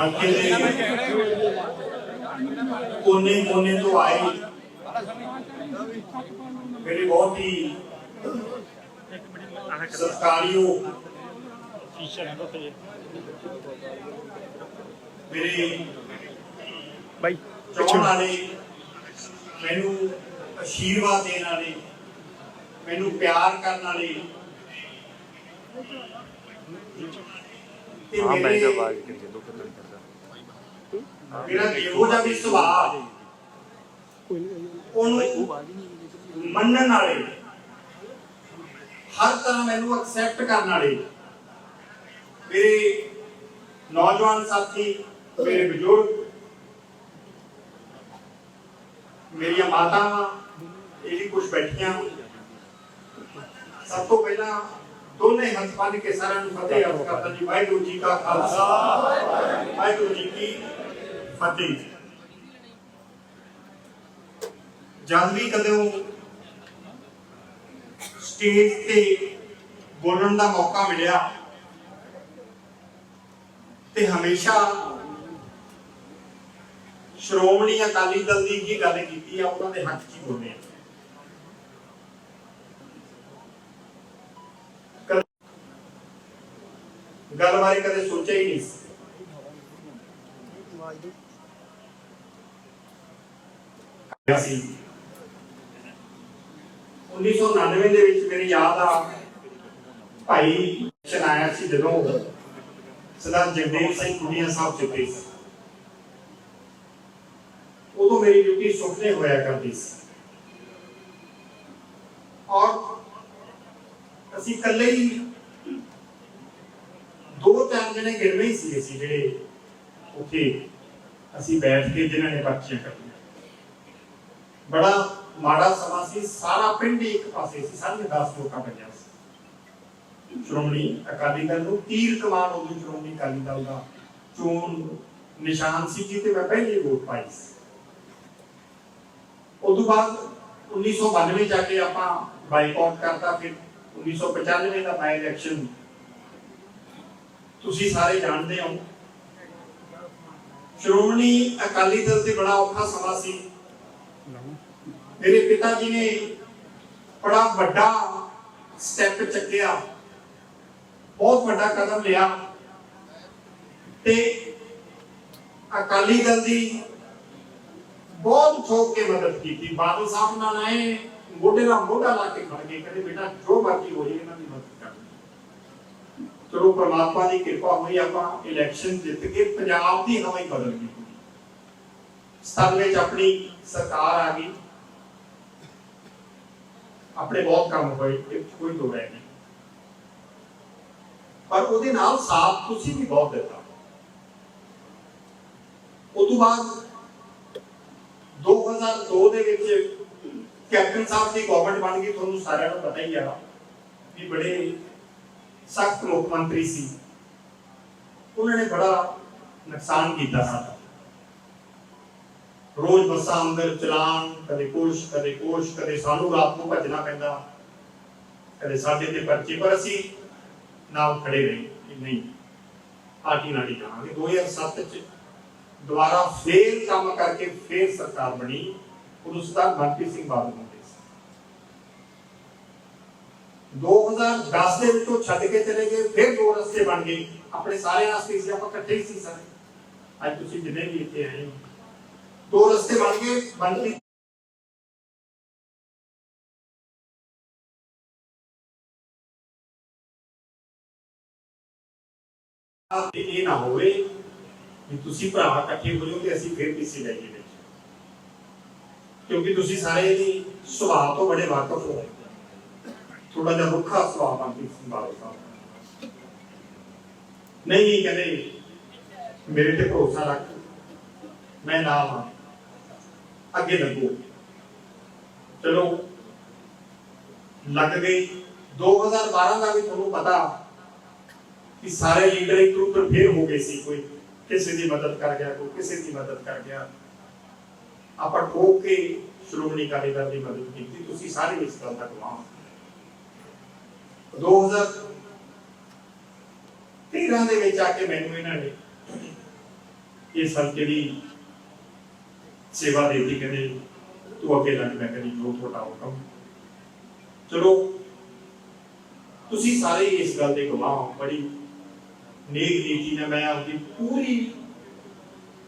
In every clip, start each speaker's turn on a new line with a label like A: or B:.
A: ਹਲਕੇ ਦੇ ਕੋਨੇ ਕੋਨੇ ਤੋਂ ਆਏ। ਮੇਰੇ ਬਹੁਤ ਹੀ ਸਤਿਕਾਰਯੋਗ ਮੇਰੇ
B: ਬਾਈ
A: ਚਾਹਣ ਵਾਲੇ ਮੈਨੂੰ ਅਸ਼ੀਰਵਾਦ ਦੇਣ ਵਾਲੇ ਮੈਨੂੰ ਪਿਆਰ ਕਰਨ ਵਾਲੇ ਤੇ ਮੇਰੇ
B: ਤਾਂ
A: ਇਹੋ ਜਿਹਾ ਵੀ ਸੁਭਾਅ। ਉਹਨੂੰ ਮੰਨਣ ਵਾਲੇ, ਹਰ ਤਰ੍ਹਾਂ ਮੈਨੂੰ ਐਕਸੈਪਟ ਕਰਨ ਵਾਲੇ, ਮੇਰੇ ਨੌਜਵਾਨ ਸਾਥੀ, ਮੇਰੇ ਬਜ਼ੁਰਗ, ਮੇਰੀਆਂ ਮਾਤਾਵਾਂ, ਇਹ ਵੀ ਕੁਝ ਬੈਠੀਆਂ। ਸਭ ਤੋਂ ਪਹਿਲਾਂ ਦੋਨੇ ਹੱਥ ਬੰਨ ਕੇ ਸਾਰਿਆਂ ਨੂੰ ਫਤਿਹ ਅਰਜ਼ ਕਰਦਾ ਜੀ, ਵਾਹਿਗੁਰੂ ਜੀ ਕਾ ਖਾਲਸਾ, ਵਾਹਿਗੁਰੂ ਜੀ ਕੀ ਫਤਿਹ। ਜਦ ਵੀ ਕਦੇ ਸਟੇਜ ਤੇ ਬੋਲਣ ਦਾ ਮੌਕਾ ਮਿਲਿਆ ਤੇ ਹਮੇਸ਼ਾ ਸ਼੍ਰੋਮਣੀ ਅਕਾਲੀ ਦਲ ਦੀ ਕੀ ਗੱਲ ਕੀਤੀ ਆ, ਉਹਨਾਂ ਦੇ ਹੱਕ 'ਚ ਹੀ ਬੋਲੇ ਗੱਲ ਬਾਰੇ ਕਦੇ ਸੋਚਿਆ ਹੀ ਨਹੀਂ ਸੀ। 1999 ਦੇ ਵਿੱਚ ਮੇਰੀ ਯਾਦ ਆ ਭਾਈ ਚਲਾਇਆ ਸੀ ਜਦੋਂ ਸਰਦਾਰ ਜਗਦੇਵ ਸਿੰਘ ਕੁੜੀਆਂ ਸਾਹਿਬ ਚੁੱਕੇ ਸੀ। ਉਦੋਂ ਮੇਰੀ ਡਿਊਟੀ ਸੁਪਨੇ ਹੋਇਆ ਕਰਦੀ ਸੀ। ਔਰ ਅਸੀਂ ਇਕੱਲੇ ਹੀ ਦੋ ਚਾਰ ਜਣੇ ਗਿਰਵੇਂ ਹੀ ਸੀ ਅਸੀਂ ਜਿਹੜੇ ਉੱਥੇ ਅਸੀਂ ਬੈਠ ਕੇ ਜਿਨ੍ਹਾਂ ਨੇ ਪਰਚੀਆਂ ਕੱਟੀਆਂ। ਬੜਾ ਮਾੜਾ ਸਮਾਂ ਸੀ, ਸਾਰਾ ਪਿੰਡ ਇੱਕ ਪਾਸੇ ਸੀ, ਸਾਰੀਆਂ 10 ਲੋਕਾਂ ਪੰਜਾਂ ਸੀ। ਸ਼੍ਰੋਮਣੀ ਅਕਾਲੀ ਦਲ ਨੂੰ ਤੀਰ ਕਮਾਨ ਉਦੋਂ ਸ਼੍ਰੋਮਣੀ ਅਕਾਲੀ ਦਲ ਦਾ ਚੋਣ ਨਿਸ਼ਾਨ ਸੀ ਜਿੱਤੇ ਮੈਂ ਪਹਿਲੀ ਵੋਟ ਪਾਈ ਸੀ। ਉਦੋਂ ਬਾਅਦ 1992 ਜਾ ਕੇ ਆਪਾਂ ਬਾਈਕਾਟ ਕਰਤਾ, ਫਿਰ 1995 ਦਾ ਬਾਈ ਇਲੈਕਸ਼ਨ ਤੁਸੀਂ ਸਾਰੇ ਜਾਣਦੇ ਹੋ, ਸ਼੍ਰੋਮਣੀ ਅਕਾਲੀ ਦਲ ਤੇ ਬੜਾ ਔਖਾ ਸਮਾਂ ਸੀ। ਮੇਰੇ ਪਿਤਾ ਜੀ ਨੇ ਬੜਾ ਵੱਡਾ ਸਟੈਪ ਚੱਕਿਆ। ਬਹੁਤ ਵੱਡਾ ਕਦਮ ਲਿਆ। ਤੇ ਅਕਾਲੀ ਦਲ ਦੀ ਬਹੁਤ ਠੋਕ ਕੇ ਮਦਦ ਕੀਤੀ। ਬਾਦਲ ਸਾਹਿਬ ਨਾਲ ਆਏ, ਮੋਢੇ ਨਾਲ ਮੋਢਾ ਲਾ ਕੇ ਖੜ ਗਏ। ਕਹਿੰਦੇ, ਬੇਟਾ, ਜੋ ਮਰਜ਼ੀ ਹੋ ਜਾਏ ਇਹਨਾਂ ਦੀ ਮਦਦ ਕਰ ਚਲੋ, ਪ੍ਰਮਾਤਮਾ ਦੀ ਕਿਰਪਾ ਹੋਈ, ਆਪਾਂ ਇਲੈਕਸ਼ਨ ਜਿੱਤ ਕੇ ਪੰਜਾਬ ਦੀ ਹਵਾ ਹੀ ਬਦਲ ਗਈ ਸਤਨ ਵਿੱਚ ਆਪਣੀ ਸਰਕਾਰ ਆ ਗਈ। ਆਪਣੇ ਬਹੁਤ ਕੰਮ ਹੋਏ, ਇਹ ਕੋਈ ਦੋ ਰਹਿ ਨਹੀਂ। ਪਰ ਉਹਦੇ ਨਾਲ ਸਾਥ ਤੁਸੀਂ ਵੀ ਬਹੁਤ ਦਿੱਤਾ। ਉਸ ਤੋਂ ਬਾਅਦ 2002 ਦੇ ਵਿੱਚ ਕੈਪਟਨ ਸਾਹਿਬ ਦੀ ਗਵਰਨਮੈਂਟ ਬਣ ਗਈ, ਤੁਹਾਨੂੰ ਸਾਰਿਆਂ ਨੂੰ ਪਤਾ ਹੀ ਆ ਵੀ ਬੜੇ ਸਖਤ ਮੁੱਖ ਮੰਤਰੀ ਸੀ। ਉਹਨਾਂ ਨੇ ਬੜਾ ਨੁਕਸਾਨ ਕੀਤਾ ਸਾਡਾ। ਰੋਜ਼ ਬੱਸਾਂ ਅੰਦਰ ਚਲਾਨ ਕਦੇ ਕੁਛ ਕਦੇ ਕੁਛ, ਕਦੇ ਸਾਨੂੰ ਰਾਤ ਨੂੰ ਭੱਜਣਾ ਪੈਂਦਾ, ਕਦੇ ਸਾਡੇ ਤੇ ਪਰਚੇ, ਪਰ ਅਸੀਂ ਨਾਲ ਖੜੇ ਰਹੇ ਨਹੀਂ ਪਾਰਟੀ ਨਾਲ ਜਾਵਾਂਗੇ? 2007 ਚ ਦੁਬਾਰਾ ਫੇਰ ਕੰਮ ਕਰਕੇ ਫੇਰ ਸਰਕਾਰ ਬਣੀ ਉਦੋਂ ਸਰਦਾਰ ਮਨਪ੍ਰੀਤ ਸਿੰਘ ਬਾਦਲ ਹੁੰਦੇ ਸੀ। 2010 ਦੇ ਵਿੱਚੋਂ ਛੱਡ ਕੇ ਚਲੇ ਗਏ, ਫਿਰ ਦੋ ਰਸਤੇ ਬਣ ਗਏ। ਆਪਣੇ ਸਾਰੇ ਵਾਸਤੇ ਸੀ ਆਪਾਂ ਇਕੱਠੇ ਹੀ ਸੀ ਸਾਰੇ। ਅੱਜ ਤੁਸੀਂ ਜਿੰਨੇ ਵੀ ਇੱਥੇ ਆਏ ਹੋ ਦੋ ਰਸਤੇ ਬਣ ਗਏ ਮਨਪ੍ਰੀਤ ਤੇ ਇਹ ਨਾ ਹੋਵੇ ਵੀ ਤੁਸੀਂ ਭਰਾ ਇਕੱਠੇ ਹੋ ਜਾਓ ਤੇ ਅਸੀਂ ਫਿਰ ਕਿਸੇ ਜਾਈਏ ਵਿੱਚ ਕਿਉਂਕਿ ਤੁਸੀਂ ਸਾਰੇ ਦੀ ਸੁਭਾਅ ਤੋਂ ਬੜੇ ਵਾਕਫ ਹੋ ਥੋੜਾ ਜਿਹਾ ਰੁੱਖਾ ਸੁਭਾਅ ਬੰਦੀ ਸੰਭਾਲੋ ਸਾਹਿਬ ਨਹੀਂ ਕਹਿੰਦੇ ਮੇਰੇ ਤੇ ਭਰੋਸਾ ਰੱਖ ਮੈਂ ਨਾਲ ਹਾਂ ਅੱਗੇ ਲੱਗੋ। ਚਲੋ, ਲੱਗ ਗਈ। 2012 ਦਾ ਵੀ ਤੁਹਾਨੂੰ ਪਤਾ ਕਿ ਸਾਰੇ ਲੀਡਰ ਇੱਕ ਉੱਪਰ ਫੇਰ ਹੋ ਗਏ ਸੀ ਕੋਈ। ਕਿਸੇ ਦੀ ਮਦਦ ਕਰ ਗਿਆ, ਕੋਈ ਕਿਸੇ ਦੀ ਮਦਦ ਕਰ ਗਿਆ। ਆਪਾਂ ਠੋਕ ਕੇ ਸ਼੍ਰੋਮਣੀ ਅਕਾਲੀ ਦਲ ਦੀ ਮਦਦ ਕੀਤੀ। ਤੁਸੀਂ ਸਾਰੇ ਇਸ ਗੱਲ ਦਾ ਗਵਾਹ 2013 ਦੇ ਵਿੱਚ ਆ ਕੇ ਮੈਨੂੰ ਇਹਨਾਂ ਨੇ ਇਹ ਸਭ ਜਿਹੜੀ ਸੇਵਾ ਦੇ ਦਿੱਤੀ ਕਹਿੰਦੇ, ਤੂੰ ਅੱਗੇ ਲੱਗ, ਮੈਂ ਕਹਿੰਦੀ, ਜੋ ਤੁਹਾਡਾ ਹੁਕਮ ਚਲੋ, ਤੁਸੀਂ ਸਾਰੇ ਇਸ ਗੱਲ ਦੇ ਗਵਾਹ ਹੋ। ਬੜੀ ਨੇਕ ਨੀਤੀ ਨਾਲ ਮੈਂ ਆਪਣੀ ਪੂਰੀ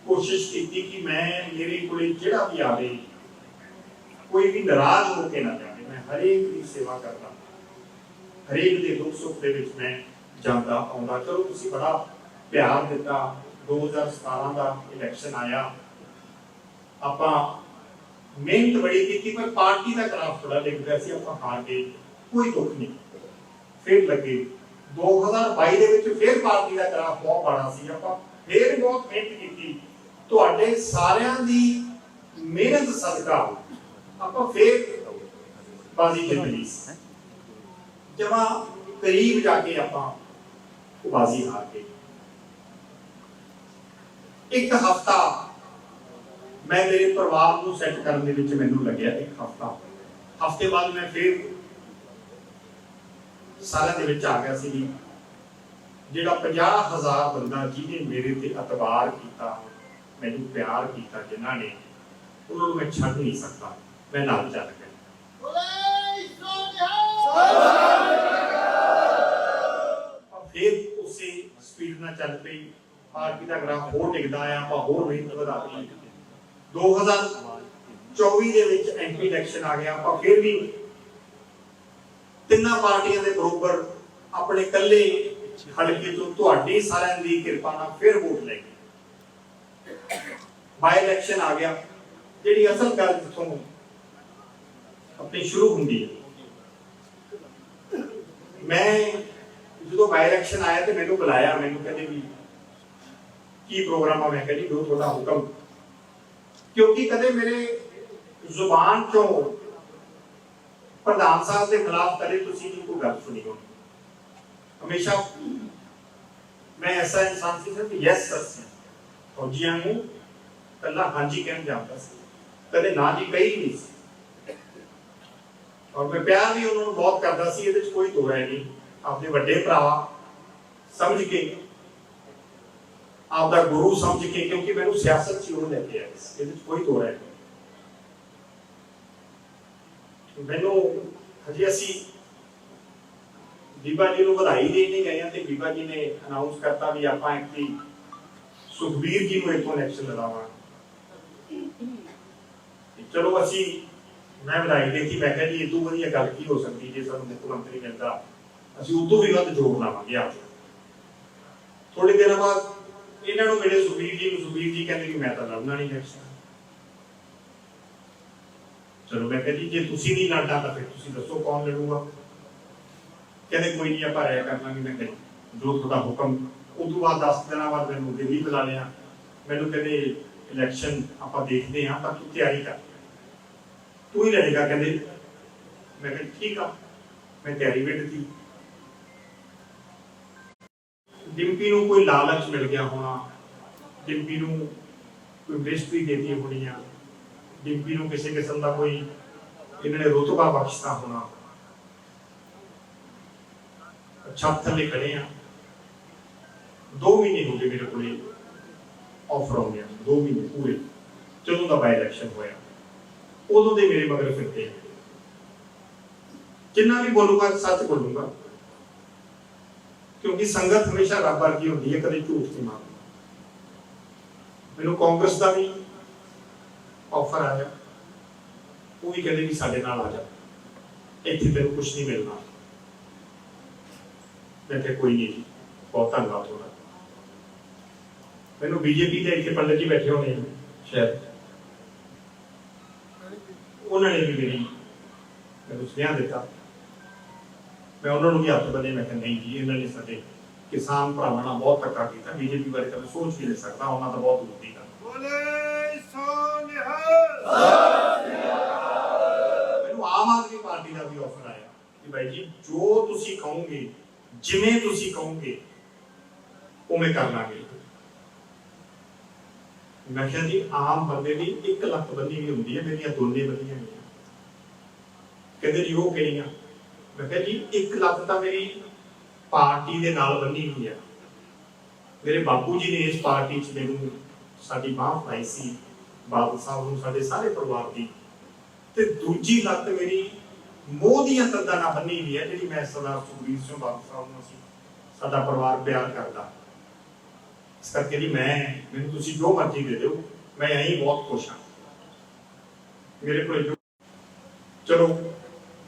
A: ਕੋਸ਼ਿਸ਼ ਕੀਤੀ ਕਿ ਮੈਂ ਮੇਰੇ ਕੋਲੇ ਜਿਹੜਾ ਵੀ ਆਵੇ, ਕੋਈ ਵੀ ਨਾਰਾਜ਼ ਹੋ ਕੇ ਨਾ ਜਾਵੇ। ਮੈਂ ਹਰੇਕ ਦੀ ਸੇਵਾ ਕਰਦਾ। ਹਰੇਕ ਦੇ ਦੁੱਖ ਸੁੱਖ ਦੇ ਵਿੱਚ ਮੈਂ ਜਾਂਦਾ ਆਉਂਦਾ। ਚਲੋ, ਤੁਸੀਂ ਬੜਾ ਪਿਆਰ ਦਿੱਤਾ। 2017 ਦਾ ਇਲੈਕਸ਼ਨ ਆਇਆ। ਆਪਾਂ ਮਿਹਨਤ ਬੜੀ ਕੀਤੀ, ਪਰ ਪਾਰਟੀ ਦਾ ਖਰਾਬ ਥੋੜਾ ਲਿਖ ਸੀ, ਆਪਾਂ ਹਾਰ ਗਏ ਕੋਈ ਦੁੱਖ ਨਹੀਂ। ਫਿਰ ਲੱਗੇ। 2022 ਦੇ ਵਿੱਚ ਫਿਰ ਪਾਰਟੀ ਦਾ ਖਰਾਬ ਬਹੁਤ ਬੜਾ ਸੀ। ਆਪਾਂ ਫਿਰ ਬਹੁਤ ਮਿਹਨਤ ਕੀਤੀ। ਤੁਹਾਡੇ ਸਾਰਿਆਂ ਦੀ ਮਿਹਨਤ ਸਦਕਾ ਆਪਾਂ ਫਿਰ ਬਾਜ਼ੀ ਜਿੱਤ ਲਈ ਜਮਾ ਕਰੀਬ ਜਾ ਕੇ ਆਪਾਂ ਉਹ ਬਾਜ਼ੀ ਹਾਰ ਗਏ। ਇੱਕ ਹਫਤਾ ਮੈਂ ਮੇਰੇ ਪਰਿਵਾਰ ਨੂੰ ਸੈੱਟ ਕਰਨ ਦੇ ਵਿੱਚ ਮੈਨੂੰ ਲੱਗਿਆ ਇੱਕ ਹਫਤਾ। ਹਫ਼ਤੇ ਬਾਅਦ ਮੈਂ ਫਿਰ ਸਾਲਾਂ ਦੇ ਵਿੱਚ ਆ ਗਿਆ ਸੀ ਵੀ ਜਿਹੜਾ 50000 ਬੰਦਾ ਜਿਹਨੇ ਮੇਰੇ ਤੇ ਅਤਬਾਰ ਕੀਤਾ, ਮੈਨੂੰ ਪਿਆਰ ਕੀਤਾ ਜਿਨ੍ਹਾਂ ਨੇ, ਉਹਨਾਂ ਨੂੰ ਮੈਂ ਛੱਡ ਨਹੀਂ ਸਕਦਾ। ਮੈਂ ਨਾਲ ਚੱਲ ਗਿਆ। ਫਿਰ ਉਸੇ ਸਪੀਡ ਨਾਲ ਚੱਲ ਪਈ। ਪਾਰਟੀ ਦਾ ਗ੍ਰਾਫ ਹੋਰ ਡਿੱਗਦਾ ਆ, ਆਪਾਂ ਹੋਰ ਮਿਹਨਤ ਵਧਾ ਲਈ 2024 ਦੇ ਵਿੱਚ ਐਮਪੀ ਇਲੈਕਸ਼ਨ ਆ ਗਿਆ, ਆਪਾਂ ਫਿਰ ਵੀ ਤਿੰਨਾਂ ਪਾਰਟੀਆਂ ਦੇ ਬਰੋਬਰ ਆਪਣੇ ਇਕੱਲੇ ਹਲਕੇ ਤੋਂ ਤੁਹਾਡੀ ਸਾਰਿਆਂ ਦੀ ਕਿਰਪਾ ਨਾਲ ਫਿਰ ਵੋਟ ਲੈ ਗਏ ਬਾਈ ਇਲੈਕਸ਼ਨ ਆ ਗਿਆ। ਜਿਹੜੀ ਅਸਲ ਗੱਲ ਜਿੱਥੋਂ ਆਪਣੀ ਸ਼ੁਰੂ ਹੁੰਦੀ ਹੈ। ਮੈਂ ਜਦੋਂ ਬਾਈ ਇਲੈਕਸ਼ਨ ਆਇਆ ਤੇ ਮੈਨੂੰ ਬੁਲਾਇਆ, ਮੈਨੂੰ ਕਹਿੰਦੇ ਵੀ ਕੀ ਪ੍ਰੋਗਰਾਮ ਆ? ਮੈਂ ਕਹਿੰਦੀ ਜੋ ਤੁਹਾਡਾ ਹੁਕਮ ਕਿਉਂਕਿ ਕਦੇ ਮੇਰੇ ਜ਼ੁਬਾਨ ਚੋਂ ਪ੍ਰਧਾਨ ਸਾਹਿਬ ਦੇ ਖਿਲਾਫ ਕਦੇ ਤੁਸੀਂ ਨਹੀਂ ਕੋਈ ਗੱਲ ਸੁਣੀ ਹੋਣੀ। ਹਮੇਸ਼ਾ ਮੈਂ ਐਸਾ ਇਨਸਾਨ ਸੀ ਕਿ ਯੈਸ ਸਰ ਸੀ। ਫੌਜੀਆਂ ਨੂੰ ਕੱਲਾ ਹਾਂਜੀ ਕਹਿਣ ਜਾਂਦਾ ਸੀ। ਕਦੇ ਨਾ ਜੀ ਕਹੀ ਨਹੀਂ ਸੀ। ਔਰ ਮੈਂ ਪਿਆਰ ਵੀ ਉਹਨਾਂ ਨੂੰ ਬਹੁਤ ਕਰਦਾ ਸੀ, ਇਹਦੇ ਵਿੱਚ ਕੋਈ ਦੋ ਨਹੀਂ। ਆਪਣੇ ਵੱਡੇ ਭਰਾ ਸਮਝ ਕੇ ਆਪਦਾ ਗੁਰੂ ਸਮਝ ਕੇ, ਕਿਉਂਕਿ ਮੈਨੂੰ ਸਿਆਸਤ 'ਚ ਉਹ ਲੈ ਕੇ ਆਇਆ ਇਹਦੇ ਵਿੱਚ ਕੋਈ ਦੋ ਰਾਏ ਮੈਨੂੰ ਹਜੇ ਅਸੀਂ ਬੀਬਾ ਜੀ ਨੂੰ ਵਧਾਈ ਦੇ ਨਹੀਂ ਗਏ ਤੇ ਬੀਬਾ ਜੀ ਨੇ ਅਨਾਉਂਸ ਕਰਤਾ ਵੀ ਆਪਾਂ ਇੱਕ ਸੁਖਬੀਰ ਜੀ ਨੂੰ ਇੱਥੋਂ ਇਲੈਕਸ਼ਨ ਲੜਾਵਾਂਗੇ ਚਲੋ ਅਸੀਂ, ਮੈਂ ਵਧਾਈ ਦਿੱਤੀ, ਮੈਂ ਕਿਹਾ ਜੀ, ਇਹ ਤੋਂ ਵਧੀਆ ਗੱਲ ਕੀ ਹੋ ਸਕਦੀ ਜੇ ਸਾਨੂੰ ਮੁੱਖ ਮੰਤਰੀ ਮਿਲਦਾ। ਅਸੀਂ ਉਦੋਂ ਵੀ ਵੱਧ ਜ਼ੋਰ ਲਾਵਾਂਗੇ ਆਪ। ਥੋੜੇ ਦਿਨਾਂ ਬਾਅਦ ਇਹਨਾਂ ਨੂੰ ਮਿਲੇ ਸੁਖਬੀਰ ਜੀ ਨੂੰ, ਸੁਖਬੀਰ ਜੀ ਕਹਿੰਦੇ ਕਿ ਮੈਂ ਤਾਂ ਲੜਨਾ ਨਹੀਂ ਇਲੈਕਸ਼ਨ ਚਲੋ ਮੈਂ ਕਹਿੰਦੀ ਜੇ ਤੁਸੀਂ ਨਹੀਂ ਲੜਨਾ ਤਾਂ ਫਿਰ ਤੁਸੀਂ ਦੱਸੋ ਕੌਣ ਲੜੂਗਾ? ਕਹਿੰਦੇ ਕੋਈ ਨਹੀਂ, ਆਪਾਂ ਰਾਇ ਕਰ ਲਾਂਗੇ, ਮੈਂ ਕਿਹਾ ਜੋ ਤੁਹਾਡਾ ਹੁਕਮ ਉਦੋਂ ਬਾਅਦ 10 ਦਿਨਾਂ ਬਾਅਦ ਮੈਨੂੰ ਦਿੱਲੀ ਬੁਲਾ ਲਿਆ। ਮੈਨੂੰ ਕਹਿੰਦੇ ਇਲੈਕਸ਼ਨ ਆਪਾਂ ਦੇਖਦੇ ਹਾਂ ਪਰ ਤੂੰ ਤਿਆਰੀ ਕਰ ਤੂੰ ਹੀ ਲੜੇਗਾ ਕਹਿੰਦੇ। ਮੈਂ ਕਿਹਾ ਠੀਕ ਆ, ਮੈਂ ਤਿਆਰੀ ਵੀ ਦਿੱਤੀ ਡਿੰਪੀ ਨੂੰ ਕੋਈ ਲਾਲਚ ਮਿਲ ਗਿਆ ਹੋਣਾ ਡਿੰਪੀ ਨੂੰ ਕੋਈ ਮਿਸਟਰੀ ਦੇਤੀ ਹੋਣੀ ਆ ਡਿੰਪੀ ਨੂੰ ਕਿਸੇ ਕਿਸਮ ਦਾ ਕੋਈ ਇਹਨਾਂ ਨੇ ਰੁਤਬਾ ਬਖਸ਼ਤਾ ਹੋਣਾ। ਛੱਤ ਥੱਲੇ ਖੜੇ ਆ। ਦੋ ਮਹੀਨੇ ਹੋ ਗਏ ਮੇਰੇ ਕੋਲੇ ਆਫਰ ਹੋ ਗਿਆ ਦੋ ਮਹੀਨੇ ਪੂਰੇ, ਜਦੋਂ ਦਾ ਬਾਈ ਇਲੈਕਸ਼ਨ ਹੋਇਆ। ਉਦੋਂ ਦੇ ਮੇਰੇ ਮਗਰ ਫਿਰਦੇ ਜਿੰਨਾ ਵੀ ਬੋਲੂਗਾ, ਸੱਚ ਬੋਲੂਗਾ। ਕਿਉਂਕਿ ਸੰਗਤ ਹਮੇਸ਼ਾ ਰੱਬ ਵਰਗੀ ਹੁੰਦੀ ਹੈ, ਕਦੇ ਝੂਠ ਨਹੀਂ ਮਾਰਦੀ ਮੈਨੂੰ ਕਾਂਗਰਸ ਦਾ ਵੀ ਆਫਰ ਆਇਆ। ਉਹ ਵੀ ਕਹਿੰਦੇ ਵੀ ਸਾਡੇ ਨਾਲ ਆ ਜਾ। ਇੱਥੇ ਤੈਨੂੰ ਕੁਝ ਨਹੀਂ ਮਿਲਣਾ। ਮੈਂ ਕਿਹਾ, ਕੋਈ ਨਹੀਂ ਜੀ, ਬਹੁਤ ਧੰਨਵਾਦ ਤੁਹਾਡਾ। ਮੈਨੂੰ ਬੀਜੇਪੀ ਦੇ ਇੱਥੇ ਪੰਡਤ ਜੀ ਬੈਠੇ ਹੋਣੇ ਆ, ਸ਼ਾਇਦ। ਉਹਨਾਂ ਨੇ ਵੀ ਮੇਰੀ ਮੈਨੂੰ ਸੁਨੇਹਾ ਦਿੱਤਾ। ਮੈਂ ਉਹਨਾਂ ਨੂੰ ਵੀ ਹੱਥ ਬੰਨੇ ਮੈਂ ਕਿਹਾ ਨਹੀਂ ਜੀ ਇਹਨਾਂ ਨੇ ਸਾਡੇ ਕਿਸਾਨ ਭਰਾਵਾਂ ਨਾਲ ਬਹੁਤ ਧੱਕਾ ਕੀਤਾ। ਬੀਜੇਪੀ ਬਾਰੇ ਤਾਂ ਮੈਂ ਸੋਚ ਵੀ ਨਹੀਂ ਸਕਦਾ ਉਹਨਾਂ ਦਾ ਬਹੁਤ ਦੂਰ ਦੀ ਗੱਲ
B: ਬੋਲੇ ਸੋਨਿਹਾਲ!
A: ਮੈਨੂੰ ਆਮ ਆਦਮੀ ਪਾਰਟੀ ਦਾ ਵੀ ਆਫਰ ਆਇਆ ਕਿ ਭਾਈ ਜੀ ਜੋ ਤੁਸੀਂ ਕਹੋਗੇ ਜਿਵੇਂ ਤੁਸੀਂ ਕਹੋਗੇ ਉਵੇਂ ਕਰ ਲਾਂਗੇ। ਮੈਂ ਕਿਹਾ ਜੀ ਆਮ ਬੰਦੇ ਦੀ ਇੱਕ ਲੱਖ ਬੰਨੀ ਵੀ ਹੁੰਦੀ ਹੈ ਮੇਰੀਆਂ ਦੋਨੇ ਬੰਨੀਆਂ ਨੇ ਕਹਿੰਦੇ ਜੀ ਉਹ ਕਿਹੜੀਆਂ? ਮੈਂ ਕਿਹਾ ਜੀ, ਇੱਕ ਲੱਖ ਤਾਂ ਮੇਰੀ ਪਾਰਟੀ ਦੇ ਨਾਲ ਬੰਨੀ ਹੋਈ ਹੈ ਮੇਰੇ ਬਾਪੂ ਜੀ ਨੇ ਇਸ ਪਾਰਟੀ 'ਚ ਮੈਨੂੰ ਸਾਡੀ ਬਾਹ ਫੜਾਈ ਸੀ ਬਾਬੂ ਸਾਹਿਬ ਨੂੰ, ਸਾਡੇ ਸਾਰੇ ਪਰਿਵਾਰ ਦੀ। ਤੇ ਦੂਜੀ ਲੱਤ ਮੇਰੀ ਮੋਹ ਦੀਆਂ ਤੰਦਾਂ ਨਾਲ ਬੰਨੀ ਹੋਈ ਹੈ ਜਿਹੜੀ ਮੈਂ ਸਰਦਾਰ ਸੁਖਬੀਰ ਸਿੰਘ ਬਾਬੂ ਸਾਹਿਬ ਨੂੰ ਅਸੀਂ, ਸਾਡਾ ਪਰਿਵਾਰ ਪਿਆਰ ਕਰਦਾ। ਇਸ ਕਰਕੇ ਜੀ ਮੈਂ, ਮੈਨੂੰ ਤੁਸੀਂ ਜੋ ਮਰਜ਼ੀ ਦੇ ਦਿਓ, ਮੈਂ ਐਂ ਬਹੁਤ ਖੁਸ਼ ਹਾਂ। ਮੇਰੇ ਕੋਲ ਚਲੋ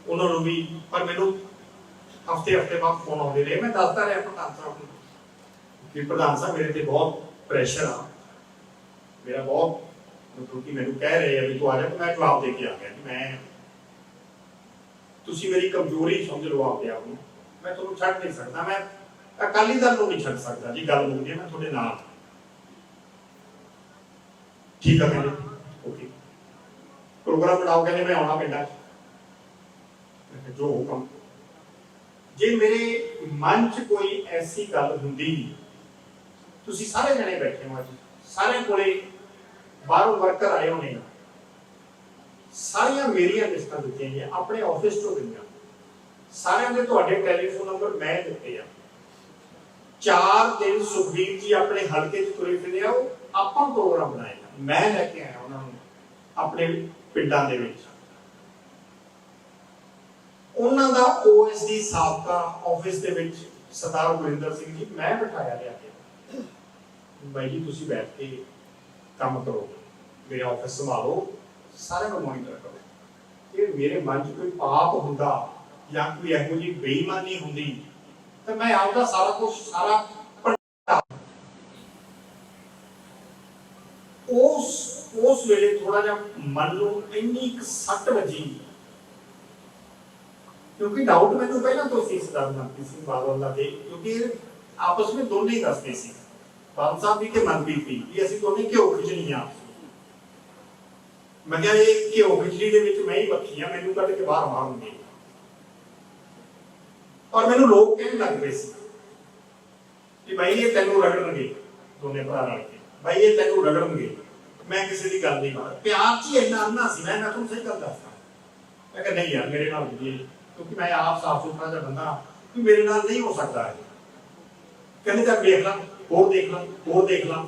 A: ਉਹਨਾਂ ਨੂੰ ਵੀ, ਪਰ ਮੈਨੂੰ ਹਫ਼ਤੇ ਹਫ਼ਤੇ ਬਾਅਦ ਫੋਨ ਆਉਂਦੇ ਰਹੇ। ਮੈਂ ਦੱਸਦਾ ਰਿਹਾ ਪ੍ਰਧਾਨ ਸਾਹਿਬ ਨੂੰ ਕਿ ਪ੍ਰਧਾਨ ਸਾਹਿਬ, ਮੇਰੇ ਤੇ ਬਹੁਤ ਪ੍ਰੈਸ਼ਰ ਆ। ਮੇਰਾ ਬਹੁਤ ਮਤਲਬ ਕਿ ਮੈਨੂੰ ਕਹਿ ਰਹੇ ਆ ਵੀ ਤੂੰ ਆ ਜਾ, ਮੈਂ ਜਵਾਬ ਦੇ ਕੇ ਆ ਗਿਆ ਕਿ ਮੈਂ ਤੁਸੀਂ ਮੇਰੀ ਕਮਜ਼ੋਰੀ ਸਮਝ ਲਓ ਆਪਦੇ ਆਪ ਨੂੰ। ਮੈਂ ਤੁਹਾਨੂੰ ਛੱਡ ਨਹੀਂ ਸਕਦਾ, ਮੈਂ ਅਕਾਲੀ ਦਲ ਨੂੰ ਨਹੀਂ ਛੱਡ ਸਕਦਾ ਜੀ, ਗੱਲ ਮੁੱਕਦੀ ਹੈ, ਮੈਂ ਤੁਹਾਡੇ ਨਾਲ ਠੀਕ ਆ ਕਹਿੰਦੇ ਓਕੇ। ਪ੍ਰੋਗਰਾਮ ਬਣਾਓ, ਕਹਿੰਦੇ ਮੈਂ ਆਉਣਾ ਪਿੰਡਾਂ ਜੋ ਹੁਕਮ। ਜੇ ਮੇਰੇ ਮਨ 'ਚ ਕੋਈ ਐਸੀ ਗੱਲ ਹੁੰਦੀ, ਤੁਸੀਂ ਸਾਰੇ ਜਣੇ ਬੈਠੇ ਹੋ ਅੱਜ। ਸਾਰੇ ਕੋਲੇ ਬਾਹਰੋਂ ਵਰਕਰ ਆਏ ਹੋਣੇ ਸਾਰੀਆਂ ਮੇਰੀਆਂ ਲਿਸਟਾਂ ਦਿੱਤੀਆਂ ਗਈਆਂ, ਆਪਣੇ ਆਫਿਸ ਤੋਂ ਗਈਆਂ। ਸਾਰਿਆਂ ਦੇ ਤੁਹਾਡੇ ਟੈਲੀਫੋਨ ਨੰਬਰ ਮੈਂ ਦਿੱਤੇ ਆ। ਚਾਰ ਦਿਨ ਸੁਖਬੀਰ ਜੀ ਆਪਣੇ ਹਲਕੇ 'ਚ ਤੁਰੇ ਫਿਰਦੇ ਆ, ਉਹ ਆਪਾਂ ਪ੍ਰੋਗਰਾਮ ਬਣਾਏਗਾ ਮੈਂ ਲੈ ਕੇ ਆਇਆ ਉਹਨਾਂ ਨੂੰ, ਆਪਣੇ ਪਿੰਡਾਂ ਦੇ ਵਿੱਚ। ਉਹਨਾਂ ਦਾ ਓਐਸਡੀ ਸਾਬਕਾ ਆਫਿਸ ਦੇ ਵਿੱਚ ਸਰਦਾਰ ਗੁਰਿੰਦਰ ਸਿੰਘ ਜੀ, ਮੈਂ ਬਿਠਾਇਆ ਲਿਆ ਕੇ। ਬਾਈ ਜੀ, ਤੁਸੀਂ ਬੈਠ ਕੇ ਕੰਮ ਕਰੋ। ਮੇਰੇ ਆਫਿਸ ਸੰਭਾਲੋ। ਸਾਰਿਆਂ ਨੂੰ ਮੋਨੀਟਰ ਕਰੋ। ਜੇ ਮੇਰੇ ਮਨ 'ਚ ਕੋਈ ਪਾਪ ਹੁੰਦਾ ਜਾਂ ਕੋਈ ਇਹੋ ਜਿਹੀ ਬੇਈਮਾਨੀ ਹੁੰਦੀ, ਤਾਂ ਮੈਂ ਆਪਦਾ ਸਾਰਾ ਕੁਝ ਸਾਰਾ ਉਸ ਉਸ ਵੇਲੇ ਥੋੜਾ ਜਿਹਾ ਮਨ ਨੂੰ ਇੰਨੀ ਕੁ ਸੱਟ ਵੱਜੀ। ਕਿਉਂਕਿ ਡਾਊਟ ਮੈਨੂੰ ਪਹਿਲਾਂ ਤੋਂ ਸੀ ਸਰਦਾਰ ਮਨਪ੍ਰੀਤ ਸਿੰਘ ਬਾਦਲ ਦਾ ਤੇ ਕਿਉਂਕਿ ਆਪਸ ਵਿੱਚ ਦੋਨੇ ਹੀ ਦੱਸਦੇ ਸੀ ਬਾਦਲ ਸਾਹਿਬ ਵੀ ਤੇ ਮਨਪ੍ਰੀਤ ਵੀ ਵੀ ਅਸੀਂ ਦੋਨੇ ਘਿਓ ਖਿਚੜੀਆਂ ਮੈਂ ਕਿਹਾ ਇਹ ਘਿਓ ਖਿਚੜੀ ਦੇ ਵਿੱਚ ਮੈਂ ਹੀ ਬੱਖੀ ਆ ਮੈਨੂੰ ਕੱਢ ਕੇ ਬਾਹਰ ਮਾਰਨਗੇ ਔਰ ਮੈਨੂੰ ਲੋਕ ਕਹਿਣ ਲੱਗ ਪਏ ਸੀ ਕਿ ਭਾਈ ਇਹ ਤੈਨੂੰ ਰਗੜਨਗੇ ਦੋਨੇ ਭਰਾ ਰਲ ਕੇ ਭਾਈ ਇਹ ਤੈਨੂੰ ਰਗੜਨਗੇ ਮੈਂ ਕਿਸੇ ਦੀ ਗੱਲ ਨਹੀਂ ਮੰਨਦਾ ਪਿਆਰ 'ਚ ਇੰਨਾ ਅੰਨਾ ਸੀ ਮੈਂ ਤੁਹਾਨੂੰ ਸਹੀ ਗੱਲ ਦੱਸਦਾ ਮੈਂ ਕਿਹਾ ਨਹੀਂ ਯਾਰ ਮੇਰੇ ਨਾਲ ਨਹੀਂ ਕਿਉਂਕਿ ਮੈਂ ਆਪ ਸਾਫ਼ ਸੁਥਰਾ ਜਿਹਾ ਬੰਦਾ ਕਿ ਮੇਰੇ ਨਾਲ ਨਹੀਂ ਹੋ ਸਕਦਾ ਹੈ ਕਹਿੰਦੇ ਤਾਂ ਦੇਖ ਲਾ, ਹੋਰ ਦੇਖ ਲਾ, ਹੋਰ ਦੇਖ ਲਾ।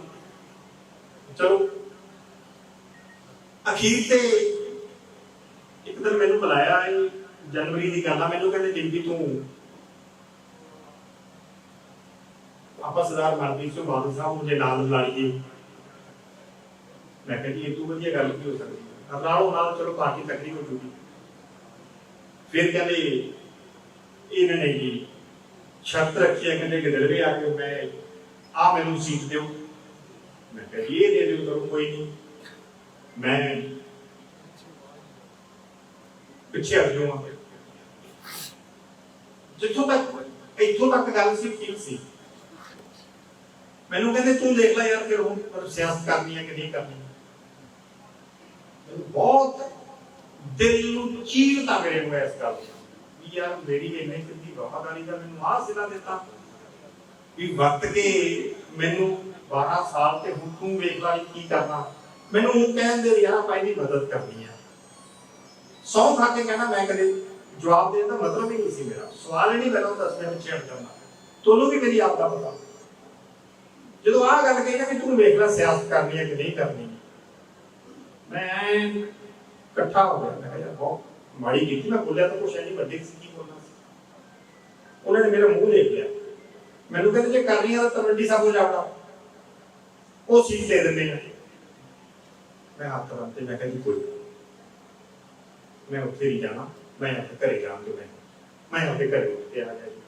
A: ਚਲੋ। ਅਖੀਰ ਤੇ ਇੱਕ ਦਿਨ ਮੈਨੂੰ ਬੁਲਾਇਆ ਜਨਵਰੀ ਦੀ ਗੱਲ ਆ, ਮੈਨੂੰ ਕਹਿੰਦੇ ਡਿੰਪੀ ਤੂੰ ਆਪਾਂ ਸਰਦਾਰ ਮਨਦੀਪ ਸਿੰਘ ਬਾਦਲ ਸਾਹਿਬ ਨੂੰ ਜੇ ਨਾਲ ਲਾ ਲਈਏ। ਮੈਂ ਕਿਹਾ ਜੀ, ਇਹ ਤੋਂ ਵਧੀਆ ਗੱਲ ਕੀ ਹੋ ਸਕਦੀ ਹੈ? ਨਾਲੋਂ ਨਾਲ ਚਲੋ ਪਾਰਟੀ ਤਕੜੀ ਹੋ ਚੁੱਕੀ ਫਿਰ ਕਹਿੰਦੇ, ਇਹਨਾਂ ਨੇ ਜੀ ਸ਼ਰਤ ਰੱਖੀ ਹੈ, ਕਹਿੰਦੇ ਕਿ ਆ ਕੇ ਮੈਂ ਆ ਮੈਨੂੰ ਸੀਟ ਦਿਓ। ਮੈਂ ਕਿਹਾ ਜੀ, ਇਹ ਦੇ ਦਿਓ ਤੁਹਾਨੂੰ ਕੋਈ ਨਹੀਂ। ਮੈਂ ਪਿੱਛੇ ਹਟ ਜਾਵਾਂ ਜਿੱਥੋਂ ਤੱਕ, ਇੱਥੋਂ ਤੱਕ ਗੱਲ ਸੀ, ਠੀਕ ਸੀ। ਮੈਨੂੰ ਕਹਿੰਦੇ, ਤੂੰ ਦੇਖ ਲੈ ਯਾਰ, ਫਿਰ ਹੁਣ ਸਿਆਸਤ ਕਰਨੀ ਹੈ ਕਿ ਨਹੀਂ ਕਰਨੀ। ਬਹੁਤ ਦਿਲ ਨੂੰ ਚੀਰਦਾ ਮੇਰੇ ਨੂੰ ਇਸ ਗੱਲ ਵੀ ਯਾਰ ਮੇਰੀ ਇੰਨੀ ਕਿੰਨੀ ਵਫਾਦਾਰੀ ਦਾ ਮੈਨੂੰ ਆਹ ਸਿਲਾ ਦਿੱਤਾ। ਵੀ ਵਕਤ ਕੇ ਮੈਨੂੰ 12 ਸਾਲ ਤੇ ਹੁਣ ਤੂੰ ਵੇਖ ਲੈ ਕੀ ਕਰਨਾ। ਮੈਨੂੰ ਉਹ ਕਹਿੰਦੇ ਯਾਰ ਆਪਾਂ ਇਹਦੀ ਮਦਦ ਕਰਨੀ ਆ। ਸੌ ਖਾ ਕੇ ਕਹਿਣਾ, ਮੈਂ ਕਦੇ ਜਵਾਬ ਦੇਣ ਦਾ ਮਤਲਬ ਹੀ ਨਹੀਂ ਸੀ ਮੇਰਾ। ਸਵਾਲ ਹੀ ਨਹੀਂ ਪਹਿਲਾਂ ਦੱਸ ਮੈਂ ਪਿੱਛੇ ਹਟ ਜਾਣਾ। ਤੁਹਾਨੂੰ ਵੀ ਮੇਰੀ ਆਪ ਦਾ ਪਤਾ। ਜਦੋਂ ਆਹ ਗੱਲ ਕਹੀ ਨਾ ਵੀ ਤੂੰ ਵੇਖ ਲੈ ਸਿਆਸਤ ਕਰਨੀ ਹੈ ਕਿ ਨਹੀਂ ਕਰਨੀ। ਮੈਂ ਐਨ ਇਕੱਠਾ ਹੋ ਗਿਆ ਮੈਂ ਕਿਹਾ ਯਾਰ ਬਹੁਤ ਮਾੜੀ ਕੀਤੀ ਮੈਂ ਬੋਲਿਆ ਤਾਂ ਕੁਛ ਨਹੀਂ ਵੱਡੇ ਸੀ ਕੀ ਬੋਲਣਾ ਸੀ ਉਹਨਾਂ ਨੇ ਮੇਰਾ ਮੂੰਹ ਦੇਖ ਲਿਆ ਮੈਨੂੰ ਕਹਿੰਦੇ ਜੇ ਕਰਨੀ ਆ ਤਾਂ ਤਲਵੰਡੀ ਸਾਹਿਬ ਨੂੰ ਜਾਵੜਾ ਉਹ ਸੀਟ ਦੇ ਦਿੰਦੇ ਆ ਮੈਂ ਹੱਥ ਬੰਨ੍ਹਤੇ ਮੈਂ ਕਿਹਾ ਜੀ ਕੋਈ ਗੱਲ ਨਹੀਂ। ਮੈਂ ਉੱਥੇ ਨਹੀਂ ਜਾਣਾ ਮੈਂ ਆਪਣੇ ਘਰੇ ਜਾਣ ਤੋਂ ਮੈਂ ਮੈਂ ਆਪਣੇ ਘਰੇ ਉੱਠ ਕੇ ਆ ਗਿਆ ਜੀ